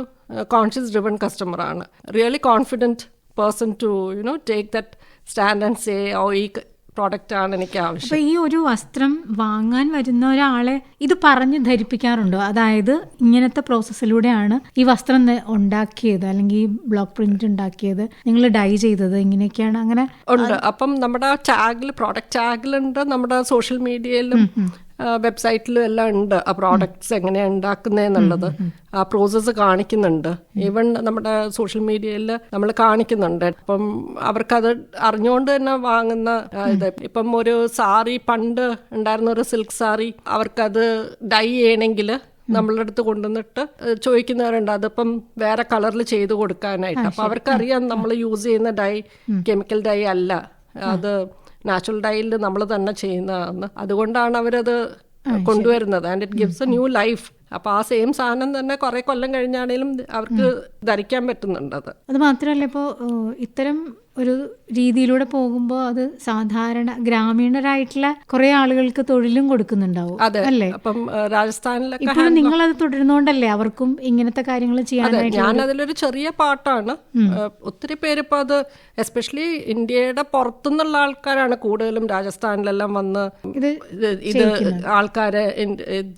കോൺഷ്യസ് ഡ്രിവൺ കസ്റ്റമർ ആണ്. Really confident person to you know take that stand and say oh ഈ പ്രോഡക്റ്റ് ആണ് എനിക്ക് ആവശ്യം. അപ്പൊ ഈ ഒരു വസ്ത്രം വാങ്ങാൻ വരുന്ന ഒരാളെ ഇത് പറഞ്ഞ് ധരിപ്പിക്കാറുണ്ടോ? അതായത് ഇങ്ങനത്തെ പ്രോസസ്സിലൂടെയാണ് ഈ വസ്ത്രം ഉണ്ടാക്കിയത് അല്ലെങ്കിൽ ഈ ബ്ലോക്ക് പ്രിന്റ് ഉണ്ടാക്കിയത് നിങ്ങൾ ഡൈ ചെയ്തത് ഇങ്ങനെയൊക്കെയാണ് അങ്ങനെ ഉണ്ട്. അപ്പം നമ്മുടെ ടാഗിൽ പ്രോഡക്റ്റ് ടാഗിലുണ്ട് നമ്മുടെ സോഷ്യൽ മീഡിയയിലും വെബ്സൈറ്റിലും എല്ലാം ഉണ്ട്. ആ പ്രോഡക്ട്സ് എങ്ങനെയാണ് ഉണ്ടാക്കുന്നതെന്നുള്ളത് ആ പ്രോസസ്സ് കാണിക്കുന്നുണ്ട്. ഈവൻ നമ്മുടെ സോഷ്യൽ മീഡിയയിൽ നമ്മൾ കാണിക്കുന്നുണ്ട്. അപ്പം അവർക്കത് അറിഞ്ഞുകൊണ്ട് തന്നെ വാങ്ങുന്ന ഇത്. ഇപ്പം ഒരു സാരി പണ്ട് ഉണ്ടായിരുന്ന ഒരു സിൽക്ക് സാരി അവർക്കത് ഡൈ ചെയ്യണമെങ്കിൽ നമ്മളുടെ അടുത്ത് കൊണ്ടുവന്നിട്ട് ചോദിക്കുന്നവരുണ്ട്. അതിപ്പം വേറെ കളറിൽ ചെയ്ത് കൊടുക്കാനായിട്ട്. അപ്പം അവർക്കറിയാം നമ്മൾ യൂസ് ചെയ്യുന്ന ഡൈ കെമിക്കൽ ഡൈ അല്ല. അത് നാച്ചുറൽ ഡൈയിൽ നമ്മൾ തന്നെ ചെയ്യുന്നതാണ്. അതുകൊണ്ടാണ് അവരത് കൊണ്ടുവരുന്നത്. And it gives a new life അപ്പൊ ആ സെയിം സാധനം തന്നെ കൊറേ കൊല്ലം കഴിഞ്ഞാണേലും അവർക്ക് ധരിക്കാൻ പറ്റുന്നുണ്ട് അത്. അത് മാത്രമല്ല ഇപ്പോൾ ഇത്തരം ഒരു രീതിയിലൂടെ പോകുമ്പോൾ അത് സാധാരണ ഗ്രാമീണരായിട്ടുള്ള കുറെ ആളുകൾക്ക് തൊഴിലും കൊടുക്കുന്നുണ്ടാവും അല്ലേ? അപ്പം ഏഹ് രാജസ്ഥാനിലൊക്കെ ഇപ്പോഴും നിങ്ങൾ അത് തുടരുന്നോണ്ടല്ലേ അവർക്കും ഇങ്ങനത്തെ കാര്യങ്ങൾ ചെയ്യാനായിട്ട് ഞാൻ അതിലൊരു ചെറിയ പാട്ടാണ്. ഒത്തിരി പേര് ഇപ്പൊ അത് എസ്പെഷ്യലി ഇന്ത്യയുടെ പുറത്തുനിന്നുള്ള ആൾക്കാരാണ് കൂടുതലും രാജസ്ഥാനിലെല്ലാം വന്ന് ഇത് ആൾക്കാരെ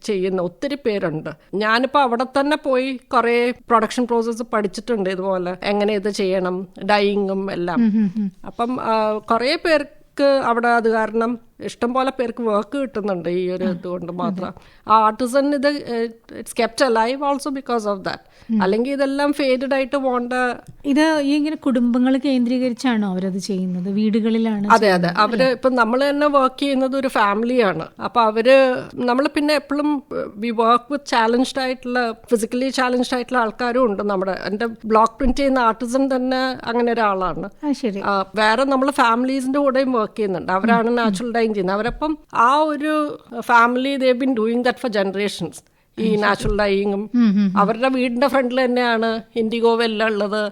ചെയ്യുന്ന ഒത്തിരി പേരുണ്ട്. ഞാനിപ്പോ അവിടെ തന്നെ പോയി കുറെ പ്രൊഡക്ഷൻ പ്രോസസ്സ് പഠിച്ചിട്ടുണ്ട് ഇതുപോലെ. എങ്ങനെ ഇത് ചെയ്യണം ഡൈയിങ്ങും എല്ലാം. അപ്പം കുറേ പേർക്ക് അവിടെ അത് കാരണം ഇഷ്ടം പോലെ പേർക്ക് വർക്ക് കിട്ടുന്നുണ്ട് ഈ ഒരു ഇതുകൊണ്ട് മാത്രം. ആ ആർട്ടിസൺ ഇത് it's kept live also because of that അല്ലെങ്കിൽ ഇതെല്ലാം ഫേഡഡ് ആയിട്ട് പോകേണ്ട ഇത് ഈ ഇങ്ങനെ കുടുംബങ്ങൾ കേന്ദ്രീകരിച്ചാണോ അവരത് ചെയ്യുന്നത്? വീടുകളിലാണ് അതെ അതെ. അവർ ഇപ്പൊ നമ്മൾ തന്നെ വർക്ക് ചെയ്യുന്നത് ഒരു ഫാമിലിയാണ് അപ്പൊ അവർ നമ്മൾ പിന്നെ എപ്പോഴും വി വർക്ക് വിത്ത് ചാലഞ്ച്ഡ് ആയിട്ടുള്ള ഫിസിക്കലി ചാലഞ്ച്ഡ് ആയിട്ടുള്ള ആൾക്കാരും ഉണ്ട് നമ്മുടെ എന്റെ ബ്ലോക്ക് പ്രിന്റ് ചെയ്യുന്ന ആർട്ടിസൺ തന്നെ അങ്ങനെ ഒരാളാണ്. വേറെ നമ്മൾ ഫാമിലീസിന്റെ കൂടെയും വർക്ക് ചെയ്യുന്നുണ്ട്. അവരാണ് നാച്ചുറൽ ഡൈൻ ചെയ്യുന്നത് അവരപ്പം ആ ഒരു family they been doing that for generations ഈ നാച്ചുറൽ ഡൈയിങ്ങും അവരുടെ വീടിന്റെ ഫ്രണ്ടിൽ തന്നെയാണ് ഇൻഡിഗോ എല്ലാം ഉള്ളത്.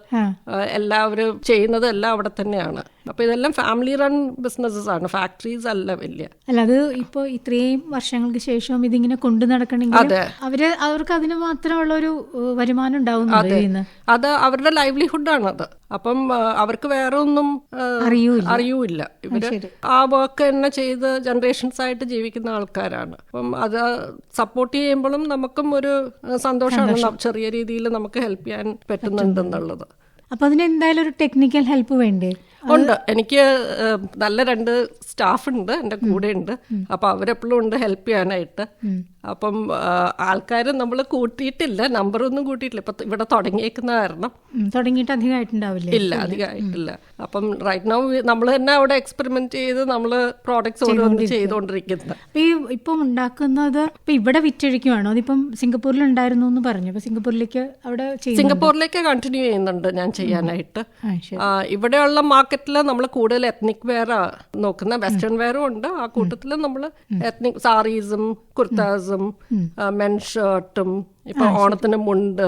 എല്ലാവരും ചെയ്യുന്നത് എല്ലാം അവിടെ തന്നെയാണ്. അപ്പൊ ഇതെല്ലാം ഫാമിലി റൺ ബിസിനസ്സസ് ആണ്. ഫാക്ടറീസ് അല്ല വലിയ. അല്ല അത് ഇപ്പൊ ഇത്രയും വർഷങ്ങൾക്ക് ശേഷം ഇതിങ്ങനെ കൊണ്ടു നടക്കണമെങ്കിൽ. അവർ അവർക്ക് അതിന് മാത്രമുള്ള ഒരു വരുമാനം ഉണ്ടാവും അത്. അവരുടെ ലൈവ്ലിഹുഡ് ആണ് അത്. അപ്പം അവർക്ക് വേറെ ഒന്നും അറിയൂല. അറിയൂല ഇവർ ആ വർക്ക് തന്നെ ചെയ്ത് ജനറേഷൻസ് ആയിട്ട് ജീവിക്കുന്ന ആൾക്കാരാണ്. അപ്പം അത് സപ്പോർട്ട് ചെയ്യുമ്പോഴും നമുക്കും ഒരു സന്തോഷമാണ് ചെറിയ രീതിയിൽ നമുക്ക് ഹെൽപ്പ് ചെയ്യാൻ പറ്റുന്നുണ്ടെന്നുള്ളത്. അപ്പൊ അതിന് എന്തായാലും ഒരു ടെക്നിക്കൽ ഹെൽപ്പ് വേണ്ടേ? ഉണ്ട്. എനിക്ക് നല്ല രണ്ട് സ്റ്റാഫ് ഉണ്ട് എന്റെ കൂടെ ഉണ്ട് അപ്പൊ അവരെപ്പോഴും ഉണ്ട് ഹെൽപ്പ് ചെയ്യാനായിട്ട്. അപ്പം ആൾക്കാർ നമ്മൾ കൂട്ടിയിട്ടില്ല നമ്പറൊന്നും കൂട്ടിയിട്ടില്ല. ഇപ്പൊ ഇവിടെ തുടങ്ങിയേക്കുന്ന കാരണം. തുടങ്ങിയിട്ട് അധികമായിട്ടുണ്ടാവില്ല? ഇല്ല അധികമായിട്ടില്ല. അപ്പം റൈറ്റ് നൗ നമ്മൾ തന്നെ അവിടെ എക്സ്പെരിമെന്റ് ചെയ്ത് നമ്മൾ പ്രോഡക്ട്സ് ഓരോന്ന് ചെയ്തുകൊണ്ടിരിക്കുന്നത് ഈ ഇപ്പം ഉണ്ടാക്കുന്നത് ഇപ്പൊ ഇവിടെ വിറ്റഴിക്കുവാണോ? അതിപ്പം സിംഗപ്പൂരിൽ ഉണ്ടായിരുന്നു എന്ന് പറഞ്ഞു. അപ്പൊ സിംഗപ്പൂരിലേക്ക് അവിടെ സിംഗപ്പൂരിലേക്ക് കണ്ടിന്യൂ ചെയ്യുന്നുണ്ട് ഞാൻ ചെയ്യാനായിട്ട്. ഇവിടെയുള്ള മാർക്കറ്റിൽ നമ്മൾ കൂടുതൽ എത്നിക് വെയർ നോക്കുന്ന വെസ്റ്റേൺ വെയറും ഉണ്ട്. ആ കൂട്ടത്തിൽ നമ്മൾ എത്നിക് സാരീസും കുർത്താസും മെൻ ഷർട്ടും ഇപ്പൊ ഓണത്തിന് മുണ്ട്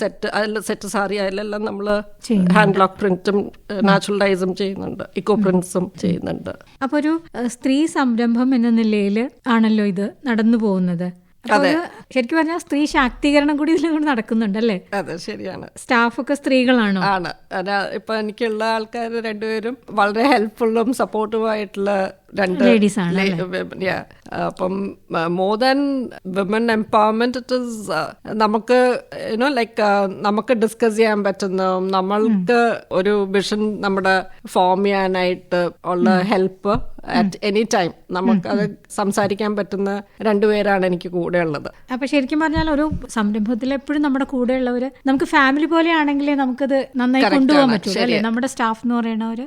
സെറ്റ് അതിൽ സെറ്റ് സാരി അതിലെല്ലാം നമ്മൾ ഹാൻഡ് ലോക്ക് പ്രിന്റും നാച്ചുറൽ ഡൈസും ചെയ്യുന്നുണ്ട്. ഇക്കോ പ്രിന്റ്സും ചെയ്യുന്നുണ്ട്. അപ്പൊ ഒരു സ്ത്രീ സംരംഭം എന്ന നിലയിൽ ആണല്ലോ ഇത് നടന്നു പോകുന്നത്. ശരിക്കും പറഞ്ഞാൽ സ്ത്രീ ശാക്തീകരണം കൂടി നടക്കുന്നുണ്ട് നടക്കുന്നുണ്ടല്ലേ അതെ ശരിയാണ്. സ്റ്റാഫൊക്കെ സ്ത്രീകളാണോ? ആണ്. അതാ ഇപ്പൊ എനിക്കുള്ള ആൾക്കാർ രണ്ടുപേരും വളരെ ഹെൽപ്ഫുള്ളും സപ്പോർട്ടീവ് ആയിട്ടുള്ള രണ്ട്. അപ്പം more than women empowerment it is നമുക്ക് യുനോ ലൈക്ക് നമുക്ക് ഡിസ്കസ് ചെയ്യാൻ പറ്റുന്ന നമ്മൾക്ക് ഒരു വിഷൻ നമ്മുടെ ഫോം ചെയ്യാനായിട്ട് ഉള്ള ഹെൽപ്പ് അറ്റ് എനി ടൈം നമുക്ക് അത് സംസാരിക്കാൻ പറ്റുന്ന രണ്ടുപേരാണ് എനിക്ക് കൂടെ ഉള്ളത്. അപ്പൊ ശരിക്കും പറഞ്ഞാൽ ഒരു സംരംഭത്തിൽ എപ്പോഴും നമ്മുടെ കൂടെ ഉള്ളവര് നമുക്ക് ഫാമിലി പോലെ ആണെങ്കിലേ നമുക്കത് നന്നായി കൊണ്ടുപോകാൻ പറ്റൂ പറ്റുള്ളൂ അല്ലേ നമ്മുടെ സ്റ്റാഫ് എന്ന് പറയുന്നവര്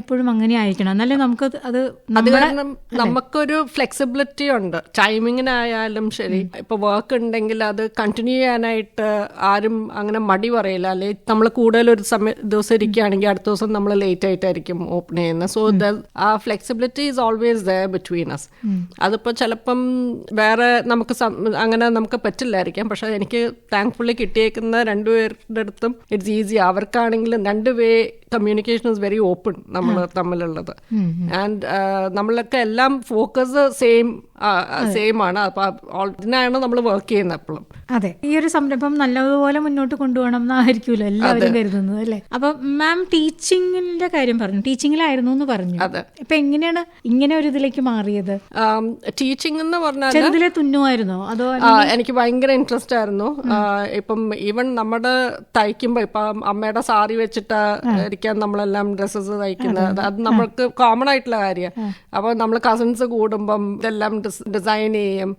എപ്പോഴും അങ്ങനെ ആയിരിക്കണം. എന്നാലേ നമുക്ക് അത് അത് കാരണം നമുക്കൊരു ഫ്ലെക്സിബിലിറ്റി ഉണ്ട്. ടൈമിങ്ങിനായാലും ശരി. ഇപ്പൊ വർക്ക് ഉണ്ടെങ്കിൽ അത് കണ്ടിന്യൂ ചെയ്യാനായിട്ട് ആരും അങ്ങനെ മടി പറയില്ല. അല്ലെ നമ്മൾ കൂടുതൽ ഒരു സമയ ദിവസം ഇരിക്കുകയാണെങ്കിൽ അടുത്ത ദിവസം നമ്മൾ ലേറ്റ് ആയിട്ടായിരിക്കും ഓപ്പൺ ചെയ്യുന്നത്. So the ah flexibility is always the between us അതിപ്പോ ചിലപ്പം വേറെ നമുക്ക് അങ്ങനെ നമുക്ക് പറ്റില്ലായിരിക്കാം. പക്ഷെ എനിക്ക് താങ്ക്ഫുള്ളി കിട്ടിയേക്കുന്ന രണ്ടുപേരുടെ അടുത്തും ഇറ്റ്സ് ഈസി അവർക്കാണെങ്കിലും രണ്ട് way communication is very open നമ്മൾ തമ്മിലുള്ളത്. ആൻഡ് നമ്മളൊക്കെ എല്ലാം ഫോക്കസ് സെയിം സെയിം ആണ്. അപ്പൊ ഇതിനാണ് നമ്മൾ വർക്ക് ചെയ്യുന്നത് എപ്പോഴും അതെ. ഈ ഒരു സംരംഭം നല്ലതുപോലെ മുന്നോട്ട് കൊണ്ടുപോകണം എന്നായിരിക്കുമല്ലോ എല്ലാവരും കരുതുന്നത് അല്ലെ? അപ്പൊ മാം ടീച്ചിങ്ങിന്റെ കാര്യം പറഞ്ഞു. ടീച്ചിങ്ങിലായിരുന്നു എന്ന് പറഞ്ഞു. ഇപ്പൊ എങ്ങനെയാണ് ഇങ്ങനെ ഒരു ഇതിലേക്ക് മാറിയത്? ടീച്ചിങ് എന്ന് പറഞ്ഞാൽ ചെറുതിലെ തുന്നുമായിരുന്നോ അതോ എനിക്ക് ഭയങ്കര ഇൻട്രസ്റ്റ് ആയിരുന്നു. ഇപ്പം ഈവൻ നമ്മുടെ തയ്ക്കുമ്പോ ഇപ്പൊ അമ്മയുടെ സാരി വെച്ചിട്ട് ഇരിക്കാൻ നമ്മളെല്ലാം ഡ്രസ്സസ് തയ്ക്കുന്നത് അത്. നമ്മൾക്ക് കോമൺ ആയിട്ടുള്ള കാര്യമാണ് അപ്പൊ നമ്മൾ കസിൻസ് കൂടുമ്പം ഇതെല്ലാം ഡിസൈൻ ചെയ്യും.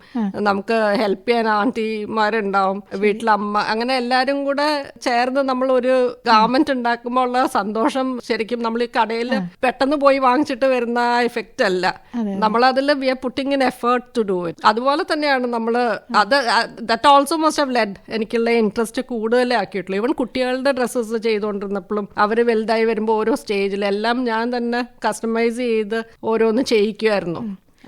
നമുക്ക് ഹെൽപ്പ് ചെയ്യാൻ ആന്റിമാരുണ്ടാവും വീട്ടിലമ്മ അങ്ങനെ എല്ലാരും കൂടെ ചേർന്ന് നമ്മൾ ഒരു ഗാർമെന്റ് ഉണ്ടാക്കുമ്പോൾ ഉള്ള സന്തോഷം ശരിക്കും നമ്മൾ ഈ കടയിൽ പെട്ടെന്ന് പോയി വാങ്ങിച്ചിട്ട് വരുന്ന എഫക്റ്റ് അല്ല. നമ്മളതിൽ we are putting in effort to do it അതുപോലെ തന്നെയാണ് നമ്മൾ അത് that also must have led എനിക്കുള്ള ഇൻട്രസ്റ്റ് കൂടുതലേ ആക്കിയിട്ടുള്ളൂ. ഈവൻ കുട്ടികളുടെ ഡ്രസ്സസ് ചെയ്തുകൊണ്ടിരുന്നപ്പോഴും അവർ വലുതായി വരുമ്പോൾ ഓരോ സ്റ്റേജിൽ എല്ലാം ഞാൻ തന്നെ കസ്റ്റമൈസ് ചെയ്ത് ഓരോന്ന് ചെയ്യിക്കുമായിരുന്നു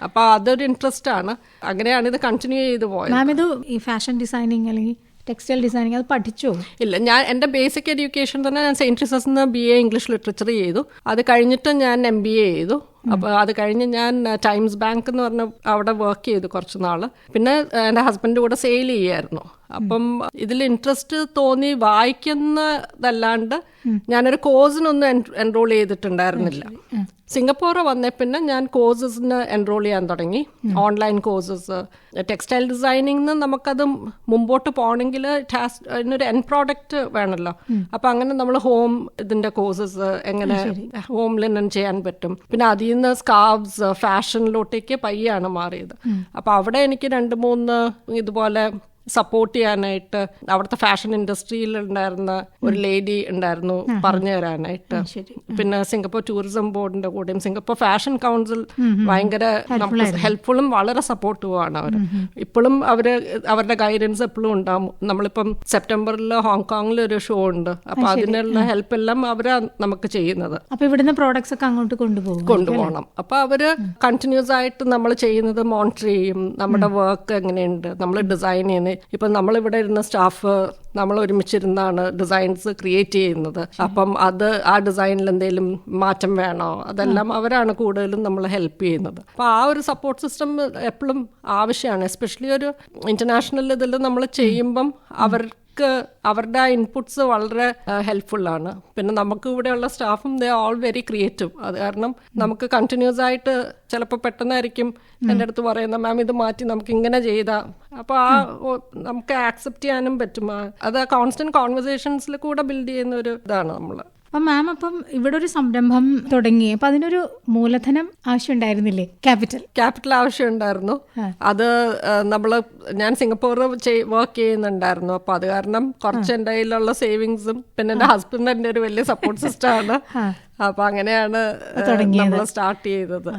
അപ്പൊ അതൊരു ഇൻട്രസ്റ്റ് ആണ്. അങ്ങനെയാണ് ഇത് കണ്ടിന്യൂ ചെയ്ത് പോയത്. മാം ഇത് ഈ ഫാഷൻ ഡിസൈനിങ് അല്ലെങ്കിൽ ടെക്സ്റ്റൈൽ ഡിസൈനിങ് അത് പഠിച്ചോ? ഇല്ല ഞാൻ എന്റെ ബേസിക് എഡ്യൂക്കേഷൻ തന്നെ ഞാൻ saint Teresa's B A English literature ചെയ്തു. അത് കഴിഞ്ഞിട്ട് ഞാൻ എം ബി എ ചെയ്തു. അപ്പോൾ അത് കഴിഞ്ഞ് ഞാൻ ടൈംസ് ബാങ്ക് എന്ന് പറഞ്ഞ അവിടെ വർക്ക് ചെയ്തു കുറച്ച് നാൾ പിന്നെ എന്റെ ഹസ്ബൻഡ് കൂടെ സെയിൽ ചെയ്യായിരുന്നു. അപ്പം ഇതിൽ ഇൻട്രസ്റ്റ് തോന്നി വായിക്കുന്നതല്ലാണ്ട് ഞാനൊരു കോഴ്സിനൊന്നും എൻറോൾ ചെയ്തിട്ടുണ്ടായിരുന്നില്ല. സിംഗപ്പൂർ വന്നേ പിന്നെ ഞാൻ കോഴ്സസിന് എൻറോൾ ചെയ്യാൻ തുടങ്ങി. ഓൺലൈൻ കോഴ്സസ് ടെക്സ്റ്റൈൽ ഡിസൈനിങ് നമുക്കത് മുമ്പോട്ട് പോകണമെങ്കിൽ അതിനൊരു എൻ പ്രോഡക്റ്റ് വേണമല്ലോ അപ്പം അങ്ങനെ നമ്മൾ ഹോം ഇതിന്റെ കോഴ്സസ് എങ്ങനെ ഹോം ലിനൻ ചെയ്യാൻ പറ്റും. പിന്നെ അതിൽ നിന്ന് സ്കാർവ്സ് ഫാഷനിലോട്ടേക്ക് പയ്യാണ് മാറിയത്. അപ്പോൾ അവിടെ എനിക്ക് രണ്ട് മൂന്ന് ഇതുപോലെ സപ്പോർട്ട് ചെയ്യാനായിട്ട് അവിടുത്തെ ഫാഷൻ ഇൻഡസ്ട്രിയിൽ ഉണ്ടായിരുന്ന ഒരു ലേഡി ഉണ്ടായിരുന്നു പറഞ്ഞു തരാനായിട്ട്. പിന്നെ സിംഗപ്പൂർ ടൂറിസം ബോർഡിന്റെ കൂടെയും സിംഗപ്പൂർ ഫാഷൻ കൗൺസിൽ ഭയങ്കര ഹെൽപ്ഫുള്ളും വളരെ സപ്പോർട്ടീവുമാണ് അവർ ഇപ്പോഴും അവർ അവരുടെ ഗൈഡൻസ് എപ്പോഴും ഉണ്ടാവും. നമ്മളിപ്പം സെപ്റ്റംബറിൽ ഹോങ്കോങ്ങിൽ ഒരു ഷോ ഉണ്ട്. അപ്പൊ അതിനുള്ള ഹെൽപ്പ് എല്ലാം അവരാ നമുക്ക് ചെയ്യുന്നത്. അപ്പൊ ഇവിടുന്ന് പ്രോഡക്ട്സ് ഒക്കെ അങ്ങോട്ട് കൊണ്ടുപോകും. കൊണ്ടുപോകണം. അപ്പൊ അവർ കണ്ടിന്യൂസ് ആയിട്ട് നമ്മൾ ചെയ്യുന്നത് മോണിറ്റർ ചെയ്യും. നമ്മുടെ വർക്ക് എങ്ങനെയുണ്ട്? നമ്മൾ ഡിസൈൻ ചെയ്യുന്നത് ഇപ്പൊ നമ്മളിവിടെ ഇരുന്ന സ്റ്റാഫ് നമ്മൾ ഒരുമിച്ചിരുന്നാണ് ഡിസൈൻസ് ക്രിയേറ്റ് ചെയ്യുന്നത്. അപ്പം അത് ആ ഡിസൈനിൽ എന്തെങ്കിലും മാറ്റം വേണോ? അതെല്ലാം അവരാണ് കൂടുതലും നമ്മൾ ഹെൽപ്പ് ചെയ്യുന്നത്. അപ്പോൾ ആ ഒരു സപ്പോർട്ട് സിസ്റ്റം എപ്പോഴും ആവശ്യമാണ് എസ്പെഷ്യലി ഒരു ഇന്റർനാഷണൽ ഇതിൽ നമ്മൾ ചെയ്യുമ്പം അവർ അവർക്ക് അവരുടെ ആ ഇൻപുട്സ് വളരെ ഹെൽപ്ഫുള്ളാണ് പിന്നെ നമുക്ക് ഇവിടെയുള്ള സ്റ്റാഫും ദേ ആൾ വെരി ക്രിയേറ്റീവ് അത് കാരണം നമുക്ക് കണ്ടിന്യൂസ് ആയിട്ട് ചിലപ്പോൾ പെട്ടെന്നായിരിക്കും എന്റെ അടുത്ത് പറയുന്ന മാം ഇത് മാറ്റി നമുക്ക് ഇങ്ങനെ ചെയ്താൽ അപ്പോൾ ആ നമുക്ക് ആക്സെപ്റ്റ് ചെയ്യാനും പറ്റും. അത് കോൺസ്റ്റന്റ് കോൺവെർസേഷൻസിൽ കൂടെ ബിൽഡ് ചെയ്യുന്ന ഒരു ഇതാണ് നമ്മൾ അപ്പൊ മാം അപ്പം ഇവിടെ ഒരു സംരംഭം തുടങ്ങി. അപ്പൊ അതിനൊരു മൂലധനം ആവശ്യം ഉണ്ടായിരുന്നില്ലേ ക്യാപിറ്റൽ. ക്യാപിറ്റൽ ആവശ്യമുണ്ടായിരുന്നു. അത് നമ്മൾ ഞാൻ സിംഗപ്പൂർ വർക്ക് ചെയ്യുന്നുണ്ടായിരുന്നു. അപ്പൊ അത് കാരണം കുറച്ച് എന്റെ കയ്യിലുള്ള സേവിങ്സും പിന്നെ എന്റെ ഹസ്ബൻഡ് എന്റെ ഒരു വലിയ സപ്പോർട്ട് സിസ്റ്റം ആണ്. അപ്പൊ അങ്ങനെയാണ് നമ്മൾ സ്റ്റാർട്ട് ചെയ്തത്.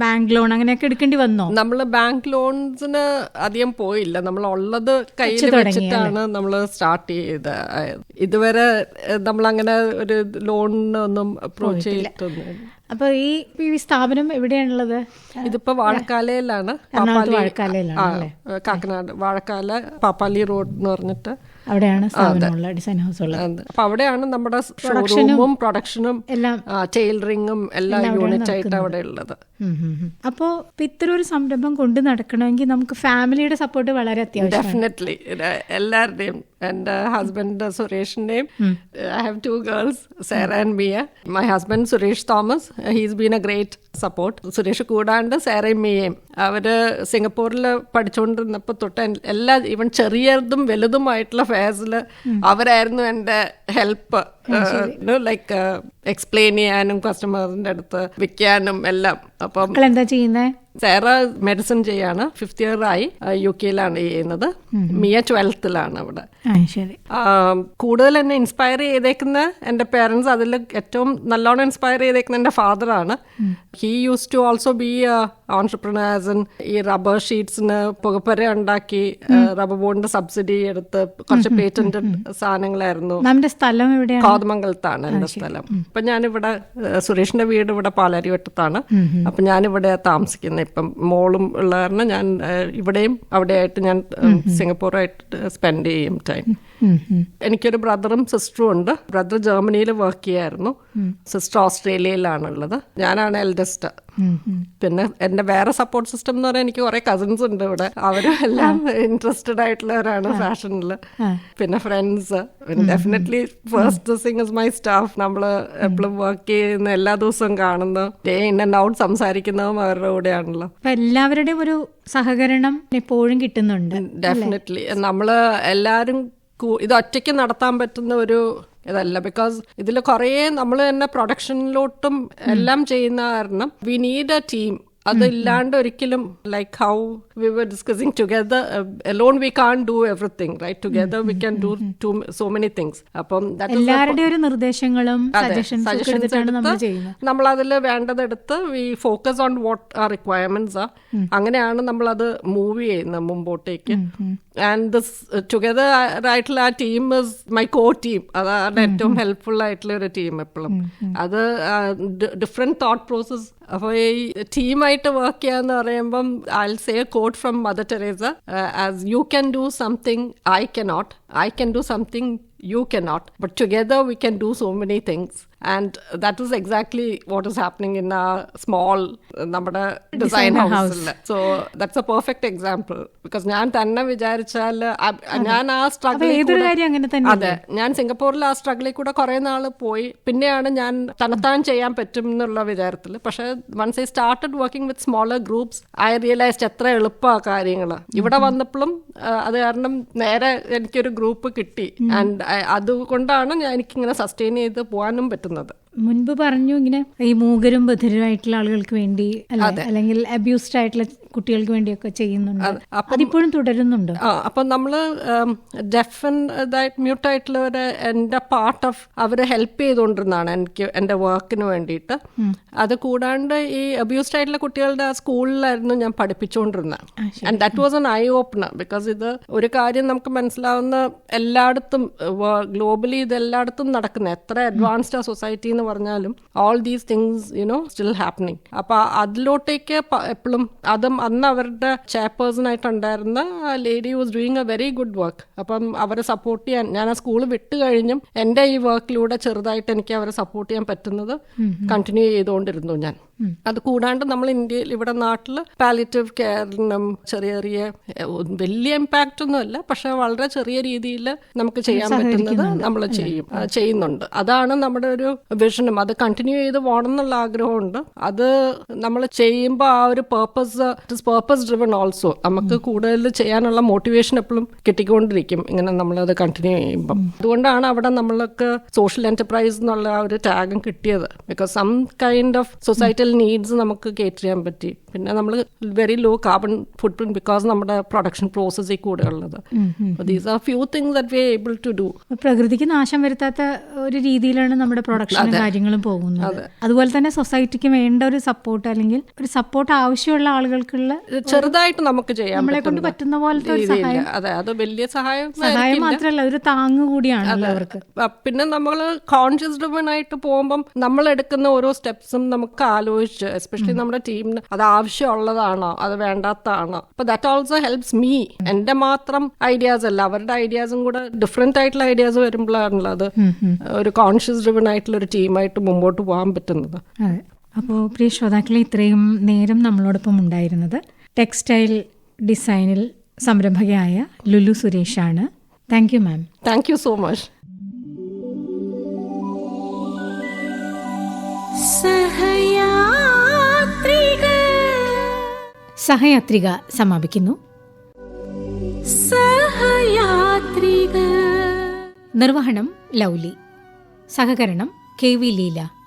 ബാങ്ക് ലോൺ അങ്ങനെയൊക്കെ എടുക്കേണ്ടി വന്നോ? നമ്മൾ ബാങ്ക് ലോൺസിന് അധികം പോയില്ല. നമ്മൾ ഉള്ളത് കയ്യിൽ വെച്ചിട്ടാണ് നമ്മൾ സ്റ്റാർട്ട് ചെയ്തത് ഇതുവരെ നമ്മൾ അങ്ങനെ ഒരു ലോണിനൊന്നും അപ്രോച്ച് ചെയ്തിട്ടൊന്നും അപ്പൊ ഈ ഈ സ്ഥാപനം എവിടെയാണുള്ളത്? ഇതിപ്പോ വാഴക്കാലയിലാണ്. കാക്കനാട് വാഴക്കാല പാപ്പാലി റോഡ് എന്ന് പറഞ്ഞിട്ട് സ്ഥാപനമുള്ള ഡിസൈൻ ഹൗസ് ഉള്ളത്. അപ്പൊ അവിടെയാണ് നമ്മുടെ ഷോറൂമും പ്രൊഡക്ഷനും എല്ലാം ടൈലറിങ്ങും എല്ലാം യൂണിറ്റ് ആയിട്ട് അവിടെ ഉള്ളത് അപ്പോൾ ഇത്ര ഇത്തരം ഒരു സംരംഭം കൊണ്ട് നടക്കണമെങ്കിൽ നമുക്ക് ഫാമിലിയുടെ സപ്പോർട്ട് വളരെ അത്യാവശ്യം ഡെഫിനറ്റ്ലി എല്ലാവരുടെയും എന്റെ husband സുരേഷിന്റെയും I have two girls Sara and Mia my husband Suresh Thomas he's been a great support Suresh കൂടാണ്ട് സേറയും മിയയും അവർ സിംഗപ്പൂരിൽ പഠിച്ചുകൊണ്ടിരുന്നപ്പോൾ തൊട്ട് എല്ലാ ഈവൻ ചെറിയതും വലുതുമായിട്ടുള്ള ഫേസിൽ അവരായിരുന്നു എന്റെ ഹെൽപ്പ് ലൈക്ക് എക്സ്പ്ലെയിൻ ചെയ്യാനും കസ്റ്റമേഴ്സിന്റെ അടുത്ത് വിൽക്കാനും എല്ലാം. അപ്പം എന്താ ചെയ്യുന്നേ? സേറ മെഡിസിൻ ചെയ്യാണ്. ഫിഫ്ത് ഇയർ ആയി യു കെയിലാണ് ചെയ്യുന്നത്. മിയ ട്വൽത്തിലാണ് അവിടെ. കൂടുതൽ എന്നെ ഇൻസ്പയർ ചെയ്തേക്കുന്ന എന്റെ പേരൻസ് അതിൽ ഏറ്റവും നല്ലോണം ഇൻസ്പയർ ചെയ്തേക്കുന്ന എന്റെ ആണ്. He used to also be ഓൺടർപ്രണേഴ്സൻ ഈ റബ്ബർ ഷീറ്റ്സിന് പുകപ്പര ഉണ്ടാക്കി റബ്ബർ ബോർഡിന്റെ സബ്സിഡി എടുത്ത് കുറച്ച് പേറ്റന്റ് സാധനങ്ങളായിരുന്നു. കോതമംഗലത്താണ് എന്റെ സ്ഥലം. ഇപ്പൊ ഞാനിവിടെ സുരേഷിന്റെ സുരേഷിന്റെ വീട് ഇവിടെ പാലാരിവട്ടത്താണ്. അപ്പം ഞാനിവിടെ താമസിക്കുന്നത് ഇപ്പം മോളും ഉള്ള കാരണം ഞാൻ ഇവിടെയും അവിടെയായിട്ട് ഞാൻ സിംഗപ്പൂറായിട്ട് സ്പെൻഡ് ചെയ്യും ടൈം. എനിക്കൊരു ബ്രദറും സിസ്റ്ററും ഉണ്ട്. ബ്രദർ ജർമ്മനിയിൽ വർക്ക് ചെയ്യായിരുന്നു. സിസ്റ്റർ ഓസ്ട്രേലിയയിലാണുള്ളത്. ഞാനാണ് എൽഡസ്റ്റ്. പിന്നെ എന്റെ വേറെ സപ്പോർട്ട് സിസ്റ്റം എന്ന് പറയാൻ എനിക്ക് കുറെ കസിൻസ് ഉണ്ട് ഇവിടെ. അവരും എല്ലാം ഇൻട്രസ്റ്റഡ് ആയിട്ടുള്ളവരാണ് ഫാഷനിൽ പിന്നെ friends definitely first thing is my staff നമ്മൾ എപ്പോഴും വർക്ക് ചെയ്യുന്ന എല്ലാ ദിവസവും കാണുന്നു ഡേ ഇൻ ആൻഡ് ഔട്ട് സംസാരിക്കുന്നതും അവരുടെ കൂടെയാണല്ലോ. എല്ലാവരുടെയും ഒരു സഹകരണം എപ്പോഴും കിട്ടുന്നുണ്ട് ഡെഫിനറ്റ്ലി നമ്മൾ എല്ലാവരും കൂ- ഇത് ഒറ്റയ്ക്ക് നടത്താൻ പറ്റുന്ന ഒരു ഇതല്ല. ബിക്കോസ് ഇതിൽ കുറേ നമ്മൾ തന്നെ പ്രൊഡക്ഷനിലോട്ടും എല്ലാം ചെയ്യുന്ന കാരണം വി നീഡ് എ ടീം അതില്ലാണ്ട് ഒരിക്കലും like how we were discussing together alone we can do everything right together we can do to so many things അപ്പം എല്ലാവരുടെയും ഒരു നിർദ്ദേശങ്ങളും നമ്മൾ അതിൽ വേണ്ടതെടുത്ത് we focus on what ah requirements ah അങ്ങനെയാണ് നമ്മൾ അത് മൂവ് ചെയ്യുന്നത് മുമ്പോട്ടേക്ക്. ആൻഡ് ദിസ് ടുഗദർ ആയിട്ടുള്ള ആ team is my co team അതാണ് ഏറ്റവും ഹെൽപ്ഫുൾ ആയിട്ടുള്ള ഒരു ടീം എപ്പോഴും അത് ഡിഫറെന്റ് തോട്ട് പ്രോസസ് അപ്പോൾ ഈ ടീമായിട്ട് വർക്ക് ചെയ്യാന്ന് പറയുമ്പം I say quote from Mother Teresa as you can do something I cannot I can do something you cannot. But together we can do so many things. And that is exactly what is happening in our small നമ്മുടെ design ഹൗസിൽ so that's a perfect example because ഞാൻ തന്നെ വിചാരിച്ചാൽ ഞാൻ ആ struggle അതെ. ഞാൻ സിംഗപ്പൂരിൽ ആ സ്ട്രഗിളിൽ കൂടെ കുറെ നാൾ പോയി. പിന്നെയാണ് ഞാൻ തനത്താൻ ചെയ്യാൻ പറ്റും എന്നുള്ള വിചാരത്തിൽ പക്ഷെ once I started working with smaller groups I realised എത്ര എളുപ്പമാണ് കാര്യങ്ങൾ ഇവിടെ വന്നപ്പോഴും ആ, അത് കാരണം നേരെ എനിക്കൊരു ഗ്രൂപ്പ് കിട്ടി. ആൻഡ് അതുകൊണ്ടാണ് ഞാൻ എനിക്കിങ്ങനെ സസ്റ്റെയിൻ ചെയ്ത് പോകാനും പറ്റുന്നത് മുൻപ് പറഞ്ഞു ഇങ്ങനെ ഈ മൂകരും ബധിരമായിട്ടുള്ള ആളുകൾക്ക് വേണ്ടി അല്ലെ? അല്ലെങ്കിൽ അബ്യൂസ്ഡ് ആയിട്ടുള്ള കുട്ടികൾക്ക് വേണ്ടിയൊക്കെ ചെയ്യുന്നുണ്ട്. അതിപ്പോഴും തുടരുന്നുണ്ട്? അപ്പൊ നമ്മൾ ഡെഫൻ മ്യൂട്ടായിട്ടുള്ളവര് എന്റെ പാർട്ട് ഓഫ് അവരെ ഹെൽപ്പ് ചെയ്തുകൊണ്ടിരുന്നതാണ് എനിക്ക് എന്റെ വർക്കിന് വേണ്ടിയിട്ട്. അത് കൂടാണ്ട് ഈ അബ്യൂസ്ഡ് ആയിട്ടുള്ള കുട്ടികളുടെ ആ സ്കൂളിലായിരുന്നു ഞാൻ പഠിപ്പിച്ചുകൊണ്ടിരുന്നത്. And that was an eye opener because ഇത് ഒരു കാര്യം നമുക്ക് മനസ്സിലാവുന്ന എല്ലായിടത്തും ഗ്ലോബലി ഇത് എല്ലായിടത്തും നടക്കുന്ന എത്ര അഡ്വാൻസ്ഡ് ആ സൊസൈറ്റി എന്ന് പറഞ്ഞാലും all these things you know still happening അപ്പൊ അതിലോട്ടേക്ക് എപ്പോഴും അതും അന്ന് അവരുടെ ചെയർപേഴ്സണായിട്ടുണ്ടായിരുന്ന lady was doing a very good work അപ്പം അവരെ സപ്പോർട്ട് ചെയ്യാൻ ഞാൻ ആ സ്കൂൾ വിട്ട് കഴിഞ്ഞും എന്റെ ഈ വർക്കിലൂടെ ചെറുതായിട്ട് എനിക്ക് അവരെ സപ്പോർട്ട് ചെയ്യാൻ പറ്റുന്നത് കണ്ടിന്യൂ ചെയ്തുകൊണ്ടിരുന്നു ഞാൻ. അത് കൂടാണ്ട് നമ്മൾ ഇന്ത്യയിൽ ഇവിടെ നാട്ടിൽ പാലിറ്റീവ് കെയറിനും ചെറിയ ചെറിയ വലിയ ഇമ്പാക്റ്റ് ഒന്നുമല്ല പക്ഷെ വളരെ ചെറിയ രീതിയിൽ നമുക്ക് ചെയ്യാൻ പറ്റുന്നത് നമ്മൾ ചെയ്യും ചെയ്യുന്നുണ്ട്. അതാണ് നമ്മുടെ ഒരു വിഷനും അത് കണ്ടിന്യൂ ചെയ്ത് പോകണം എന്നുള്ള ആഗ്രഹമുണ്ട്. അത് നമ്മൾ ചെയ്യുമ്പോൾ ആ ഒരു purpose it is purpose driven also നമുക്ക് കൂടുതൽ ചെയ്യാനുള്ള മോട്ടിവേഷൻ എപ്പോഴും കിട്ടിക്കൊണ്ടിരിക്കും ഇങ്ങനെ നമ്മളത് കണ്ടിന്യൂ ചെയ്യുമ്പം. അതുകൊണ്ടാണ് അവിടെ നമ്മൾക്ക് സോഷ്യൽ എന്റർപ്രൈസ് എന്നുള്ള ആ ഒരു ടാഗും കിട്ടിയത്. Because some kind of needs നമുക്ക് കേറ്റർ ചെയ്യാൻ പറ്റി. പിന്നെ നമ്മൾ very low carbon footprint because നമ്മുടെ പ്രൊഡക്ഷൻ പ്രോസസ്സിൽ കൂടെ ഉള്ളത് these are few things that we able to do പ്രകൃതിക്ക് നാശം വരുത്താത്ത ഒരു രീതിയിലാണ് നമ്മുടെ പ്രൊഡക്ഷൻ കാര്യങ്ങളും പോകുന്നത്. അതുപോലെ തന്നെ സൊസൈറ്റിക്ക് വേണ്ട ഒരു സപ്പോർട്ട് അല്ലെങ്കിൽ ഒരു സപ്പോർട്ട് ആവശ്യമുള്ള ആളുകൾക്കുള്ള ചെറുതായിട്ട് നമുക്ക് ചെയ്യാം നമ്മളെ കൊണ്ട് പറ്റുന്ന പറ്റുന്ന പോലത്തെ ഒരു സഹായം. അതെ അത് വലിയ സഹായം സഹായം മാത്രമല്ല ഒരു താങ്ങ് കൂടിയാണ് അവർക്ക് പിന്നെ നമ്മൾ കോൺഷ്യസ് ഡ്രിവൺ ആയിട്ട് പോകുമ്പം നമ്മൾ എടുക്കുന്ന ഓരോ സ്റ്റെപ്സും നമുക്ക് ആലോചിച്ച് എസ്പെഷ്യലി നമ്മുടെ ടീമിന് അത് ആവശ്യമുള്ളതാണോ? അത് വേണ്ടാത്തതാണോ? അപ്പൊ ദാറ്റ് ഓൾസോ ഹെൽപ്സ് മീ എന്റെ മാത്രം ഐഡിയാസ് അല്ല അവരുടെ ഐഡിയാസും കൂടെ ഡിഫറെന്റ് ആയിട്ടുള്ള ഐഡിയാസ് വരുമ്പോഴാണല്ലോ അത് ഒരു കോൺഷ്യസ് ഡ്രിവൺ ആയിട്ടുള്ള ഒരു ടീമായിട്ട് മുമ്പോട്ട് പോകാൻ പറ്റുന്നത്. അപ്പോൾ പ്രിയ ശ്രോതാക്കളെ ഇത്രയും നേരം നമ്മളോടൊപ്പം ഉണ്ടായിരുന്നത് ടെക്സ്റ്റൈൽ ഡിസൈനിൽ സംരംഭകയായ Lulu സുരേഷാണ്. Thank you ma'am thank you so much സഹയാത്രിക. സമാപിക്കുന്നു. നിർവഹണം ലൗലി. സഹകരണം കെ വി ലീല.